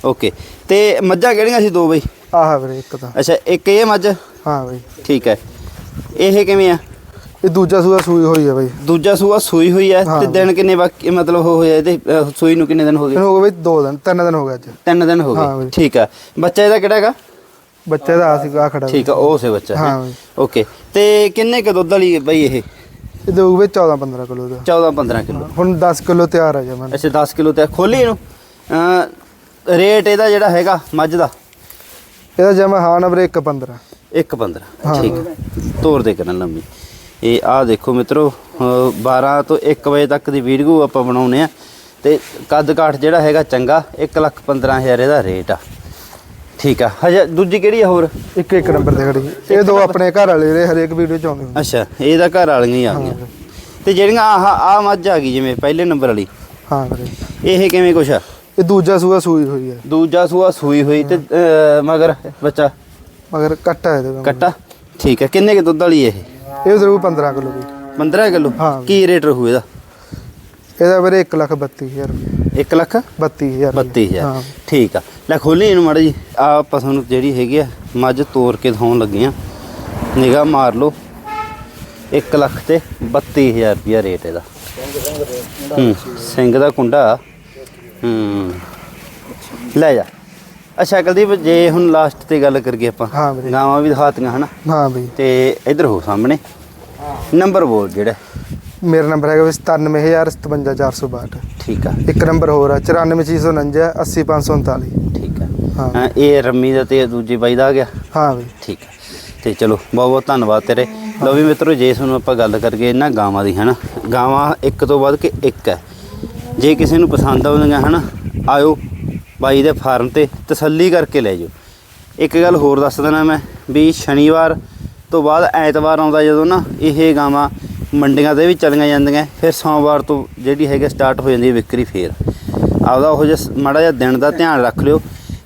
ਓਕੇ ਤੇ ਮੱਝਾਂ ਕਿਹੜੀਆਂ ਸੀ ਦੋ ਬਈ? ਆਹ ਵੀਰੇ ਇੱਕ ਤਾਂ। ਅੱਛਾ ਇੱਕ ਇਹ ਮੱਝ? ਹਾਂ ਬਈ। ਠੀਕ ਹੈ। ਇਹ ਕਿਵੇਂ ਆ? ਇਹ ਦੂਜਾ ਸੂਆ ਸੂਈ ਹੋਈ ਆ ਬਈ। ਦੂਜਾ ਸੂਆ ਸੂਈ ਹੋਈ ਹੈ ਹਾਂ। ਤੇ ਦਿਨ ਕਿੰਨੇ ਬਾਕੀ ਮਤਲਬ ਹੋ ਹੋਇਆ ਇਹਦੇ ਸੂਈ ਨੂੰ ਕਿੰਨੇ ਦਿਨ ਹੋ ਗਏ? ਹੋ ਗਏ ਬਈ 2 ਦਿਨ 3 ਦਿਨ ਹੋ ਗਏ ਅੱਜ। ਤਿੰਨ ਦਿਨ ਹੋ ਹਾਂ ਗਏ। ਠੀਕ ਆ। ਬੱਚਾ ਇਹਦਾ ਕਿਹੜਾ ਹੈਗਾ? ਬੱਚੇ ਦਾ ਆ ਸੀ ਆ ਖੜਾ ਠੀਕ ਆ ਉਹ ਸੇ ਬੱਚਾ ਹਾਂ? ਹੈ। ਓਕੇ ਤੇ ਕਿੰਨੇ ਕ ਦੁੱਧ ਵਾਲੀ ਹੈ ਬਈ ਇਹ? ਇਹ ਦੋ ਵੀ 14 15 ਕਿਲੋ ਦਾ। 14 15 ਕਿਲੋ। ਹੁਣ 10 ਕਿਲੋ ਤਿਆਰ ਆ ਜਮਨ ਅੱਛਾ 10 ਕਿਲੋ ਤੇ ਖੋਲੀ ਇਹਨੂੰ। ਰੇਟ ਇਹਦਾ ਜਿਹੜਾ ਹੈਗਾ ਮੱਝ ਦਾ? ਇਹਦਾ ਜਮਾ ਹਾਂ ਨਾ ਵੀਰੇ 1 15 ਇੱਕ 15 ਠੀਕ ਹੈ ਤੋਰ ਦੇ ਕਰਨ ਲੰਮੀ। ਇਹ ਆ ਦੇਖੋ ਮਿੱਤਰੋ ਅਹ 12 ਤੋਂ 1 ਵਜੇ ਤੱਕ ਦੀ ਵੀਡੀਓ ਆਪਾਂ ਬਣਾਉਨੇ ਆ। ਤੇ ਕੱਦ ਕਾਠ ਜਿਹੜਾ ਹੈਗਾ ਚੰਗਾ 1 ਲੱਖ 15000 ਇਹਦਾ ਰੇਟ ਆ। ਠੀਕ ਆ। ਹਜੇ ਦੂਜੀ ਕਿਹੜੀ ਆ ਹੋਰ? ਇੱਕ ਇੱਕ ਨੰਬਰ ਤੇ ਖੜੀ। ਇਹ ਦੋ ਆਪਣੇ ਘਰ ਵਾਲੇ ਰੇ ਹਰੇਕ ਵੀਡੀਓ ਚ ਆਉਂਦੇ ਹੁੰਦੇ ਅੱਛਾ ਇਹਦਾ ਘਰ ਵਾਲੀਆਂ ਹੀ ਆ ਗਈਆਂ। ਤੇ ਜਿਹੜੀਆਂ ਆਹ ਆ ਮੱਝ ਆ ਗਈ ਜਿਵੇਂ ਪਹਿਲੇ ਨੰਬਰ ਵਾਲੀ। ਹਾਂ ਵੀਰੇ। ਇਹ ਕਿਵੇਂ ਕੁਛ ਆ? ਇਹ ਦੂਜਾ ਸੂਆ ਸੂਈ ਹੋਈ ਹੈ ਦੂਜਾ ਸੂਆ ਸੂਈ ਹੋਈ ਤੇ ਮਗਰ ਬੱਚਾ? ਮਗਰ ਕੱਟਾ ਇਹਦੇ ਵਿੱਚ। ਕੱਟਾ? ਠੀਕ ਹੈ ਕਿੰਨੇ ਕੇ ਦੁੱਧ ਵਾਲੀ ਇਹ? ਇਹ ਜ਼ਰੂਰ 15 ਕਿਲੋ ਦੀ। 15 ਕਿਲੋ? ਹਾਂ। ਕੀ ਰੇਟ ਰਹੂ ਇਹਦਾ? ਇਹਦਾ ਵੀਰੇ 1 ਲੱਖ 32000 ਰੁਪਏ। 1 ਲੱਖ? 32000 32000 ਹਾਂ। ਠੀਕ ਆ। ਲੈ ਖੋਲੀ ਇਹਨੂੰ ਮਾੜਾ ਜੀ। ਆ ਆਪਾਂ ਤੁਹਾਨੂੰ ਜਿਹੜੀ ਹੈਗੀ ਆ ਮੱਝ ਤੋੜ ਕੇ ਦਿਖਾਉਣ ਲੱਗੇ ਆ। ਨਿਗਾਹ ਮਾਰ ਲਓ। 1 ਲੱਖ ਤੇ 32000 ਰੁਪਿਆ ਰੇਟ ਇਹਦਾ। ਹੂੰ ਸਿੰਘ ਦਾ ਕੁੰਡਾ। ਹੂੰ। ਲੈ ਜਾ। ਅੱਛਾ ਕੁਲਦੀਪ ਜੇ ਹੁਣ ਲਾਸਟ ਤੇ ਗੱਲ ਕਰੀਏ ਆਪਾਂ ਹਾਂ ਵੀਰੇ। ਗਾਵਾਂ ਵੀ ਦਿਖਾਤੀਆਂ ਹਨਾ? ਹਾਂ ਬਈ ਤੇ ਇਧਰ ਹੋ ਸਾਹਮਣੇ। ਨੰਬਰ ਬੋਲ ਜਿਹੜਾ। ਮੇਰਾ ਨੰਬਰ ਹੈਗਾ ਵੀ 97572 ਠੀਕ ਆ। ਇੱਕ ਨੰਬਰ ਹੋਰ ਆ 94649 80539 ਠੀਕ ਆ। ਹਾਂ। ਇਹ ਰੰਮੀ ਦਾ ਤੇ ਦੂਜੇ ਬਾਈ ਦਾ ਆ ਗਿਆ? ਹਾਂ ਬਈ ਠੀਕ ਹੈ ਤੇ ਚਲੋ ਬਹੁਤ ਬਹੁਤ ਧੰਨਵਾਦ ਤੇਰੇ। ਲਓ ਵੀ ਮਿੱਤਰੋ ਜੇ ਤੁਹਾਨੂੰ ਆਪਾਂ ਗੱਲ ਕਰੀਏ ਇਹਨਾਂ ਗਾਵਾਂ ਦੀ ਹਨਾ? ਗਾਵਾਂ ਇੱਕ ਤੋਂ ਵੱਧ ਕੇ ਇੱਕ ਹੈ? ਜੇ ਕਿਸੇ ਨੂੰ ਪਸੰਦ ਆਉਂਦੀਆਂ ਹਨਾ? ਆਇਓ ਬਾਈ ਦੇ ਫਾਰਮ ਤੇ ਤਸੱਲੀ ਕਰਕੇ ਲੈ ਜਾਓ। ਇੱਕ ਗੱਲ ਹੋਰ ਦੱਸ ਦੇਣਾ ਮੈਂ ਵੀ ਸ਼ਨੀਵਾਰ ਤੋਂ ਬਾਅਦ ਐਤਵਾਰ ਆਉਂਦਾ ਜਦੋਂ ਨਾ ਇਹ ਗਾਵਾਂ ਮੰਡੀਆਂ ਤੇ ਵੀ ਚਲੀਆਂ ਜਾਂਦੀਆਂ। ਫਿਰ ਸੋਮਵਾਰ ਤੋਂ ਜਿਹੜੀ ਹੈਗੀ ਸਟਾਰਟ ਹੋ ਜਾਂਦੀ ਹੈ ਵਿਕਰੀ ਫੇਰ। ਆਪਦਾ ਉਹ ਜਿਹਾ ਮਾੜਾ ਜਿਹਾ ਦਿਨ ਦਾ ਧਿਆਨ ਰੱਖ ਲਿਓ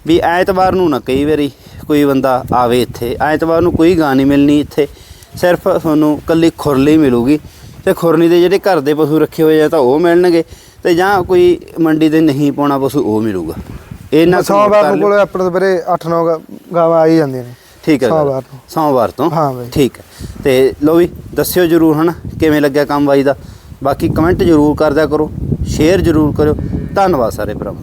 ਵੀ ਐਤਵਾਰ ਨੂੰ ਨਾ ਕਈ ਵਾਰੀ ਕੋਈ ਬੰਦਾ ਆਵੇ ਇੱਥੇ। ਐਤਵਾਰ ਨੂੰ ਕੋਈ ਗਾਂ ਨਹੀਂ ਮਿਲਣੀ ਇੱਥੇ। ਸਿਰਫ ਤੁਹਾਨੂੰ ਕੱਲੀ ਖੁਰਲੀ ਮਿਲੂਗੀ। ਤੇ ਖੁਰਨੀ ਦੇ ਜਿਹੜੇ ਘਰ ਦੇ ਪਸ਼ੂ ਰੱਖੇ ਹੋਏ ਆ ਤਾਂ ਉਹ ਮਿਲਣਗੇ ਤੇ ਜਾਂ ਕੋਈ ਮੰਡੀ ਦੇ ਨਹੀਂ ਪਾਉਣਾ ਪਸ਼ੂ ਉਹ ਮਿਲੂਗਾ। ਇਹਨਾਂ ਸੋਮਵਾਰ ਨੂੰ ਕੋਲੇ ਆਪਣੇ ਵੀਰੇ 8-9 ਗਾਵਾਂ ਆ ਹੀ ਜਾਂਦੀਆਂ ਨੇ। ਠੀਕ ਹੈ ਸੋਮਵਾਰ ਨੂੰ। ਸੋਮਵਾਰ ਤੋਂ? ਹਾਂ ਬਾਈ। ਠੀਕ ਹੈ। ਤੇ ਲੋ ਵੀ ਦੱਸਿਓ ਜਰੂਰ ਹਨਾ ਕਿਵੇਂ ਲੱਗਿਆ ਕੰਮ ਬਾਈ ਦਾ। ਬਾਕੀ ਕਮੈਂਟ ਜਰੂਰ ਕਰਦਿਆ ਕਰੋ ਸ਼ੇਅਰ ਜਰੂਰ ਕਰਿਓ। ਧੰਨਵਾਦ ਸਾਰੇ ਭਰਾਵਾਂ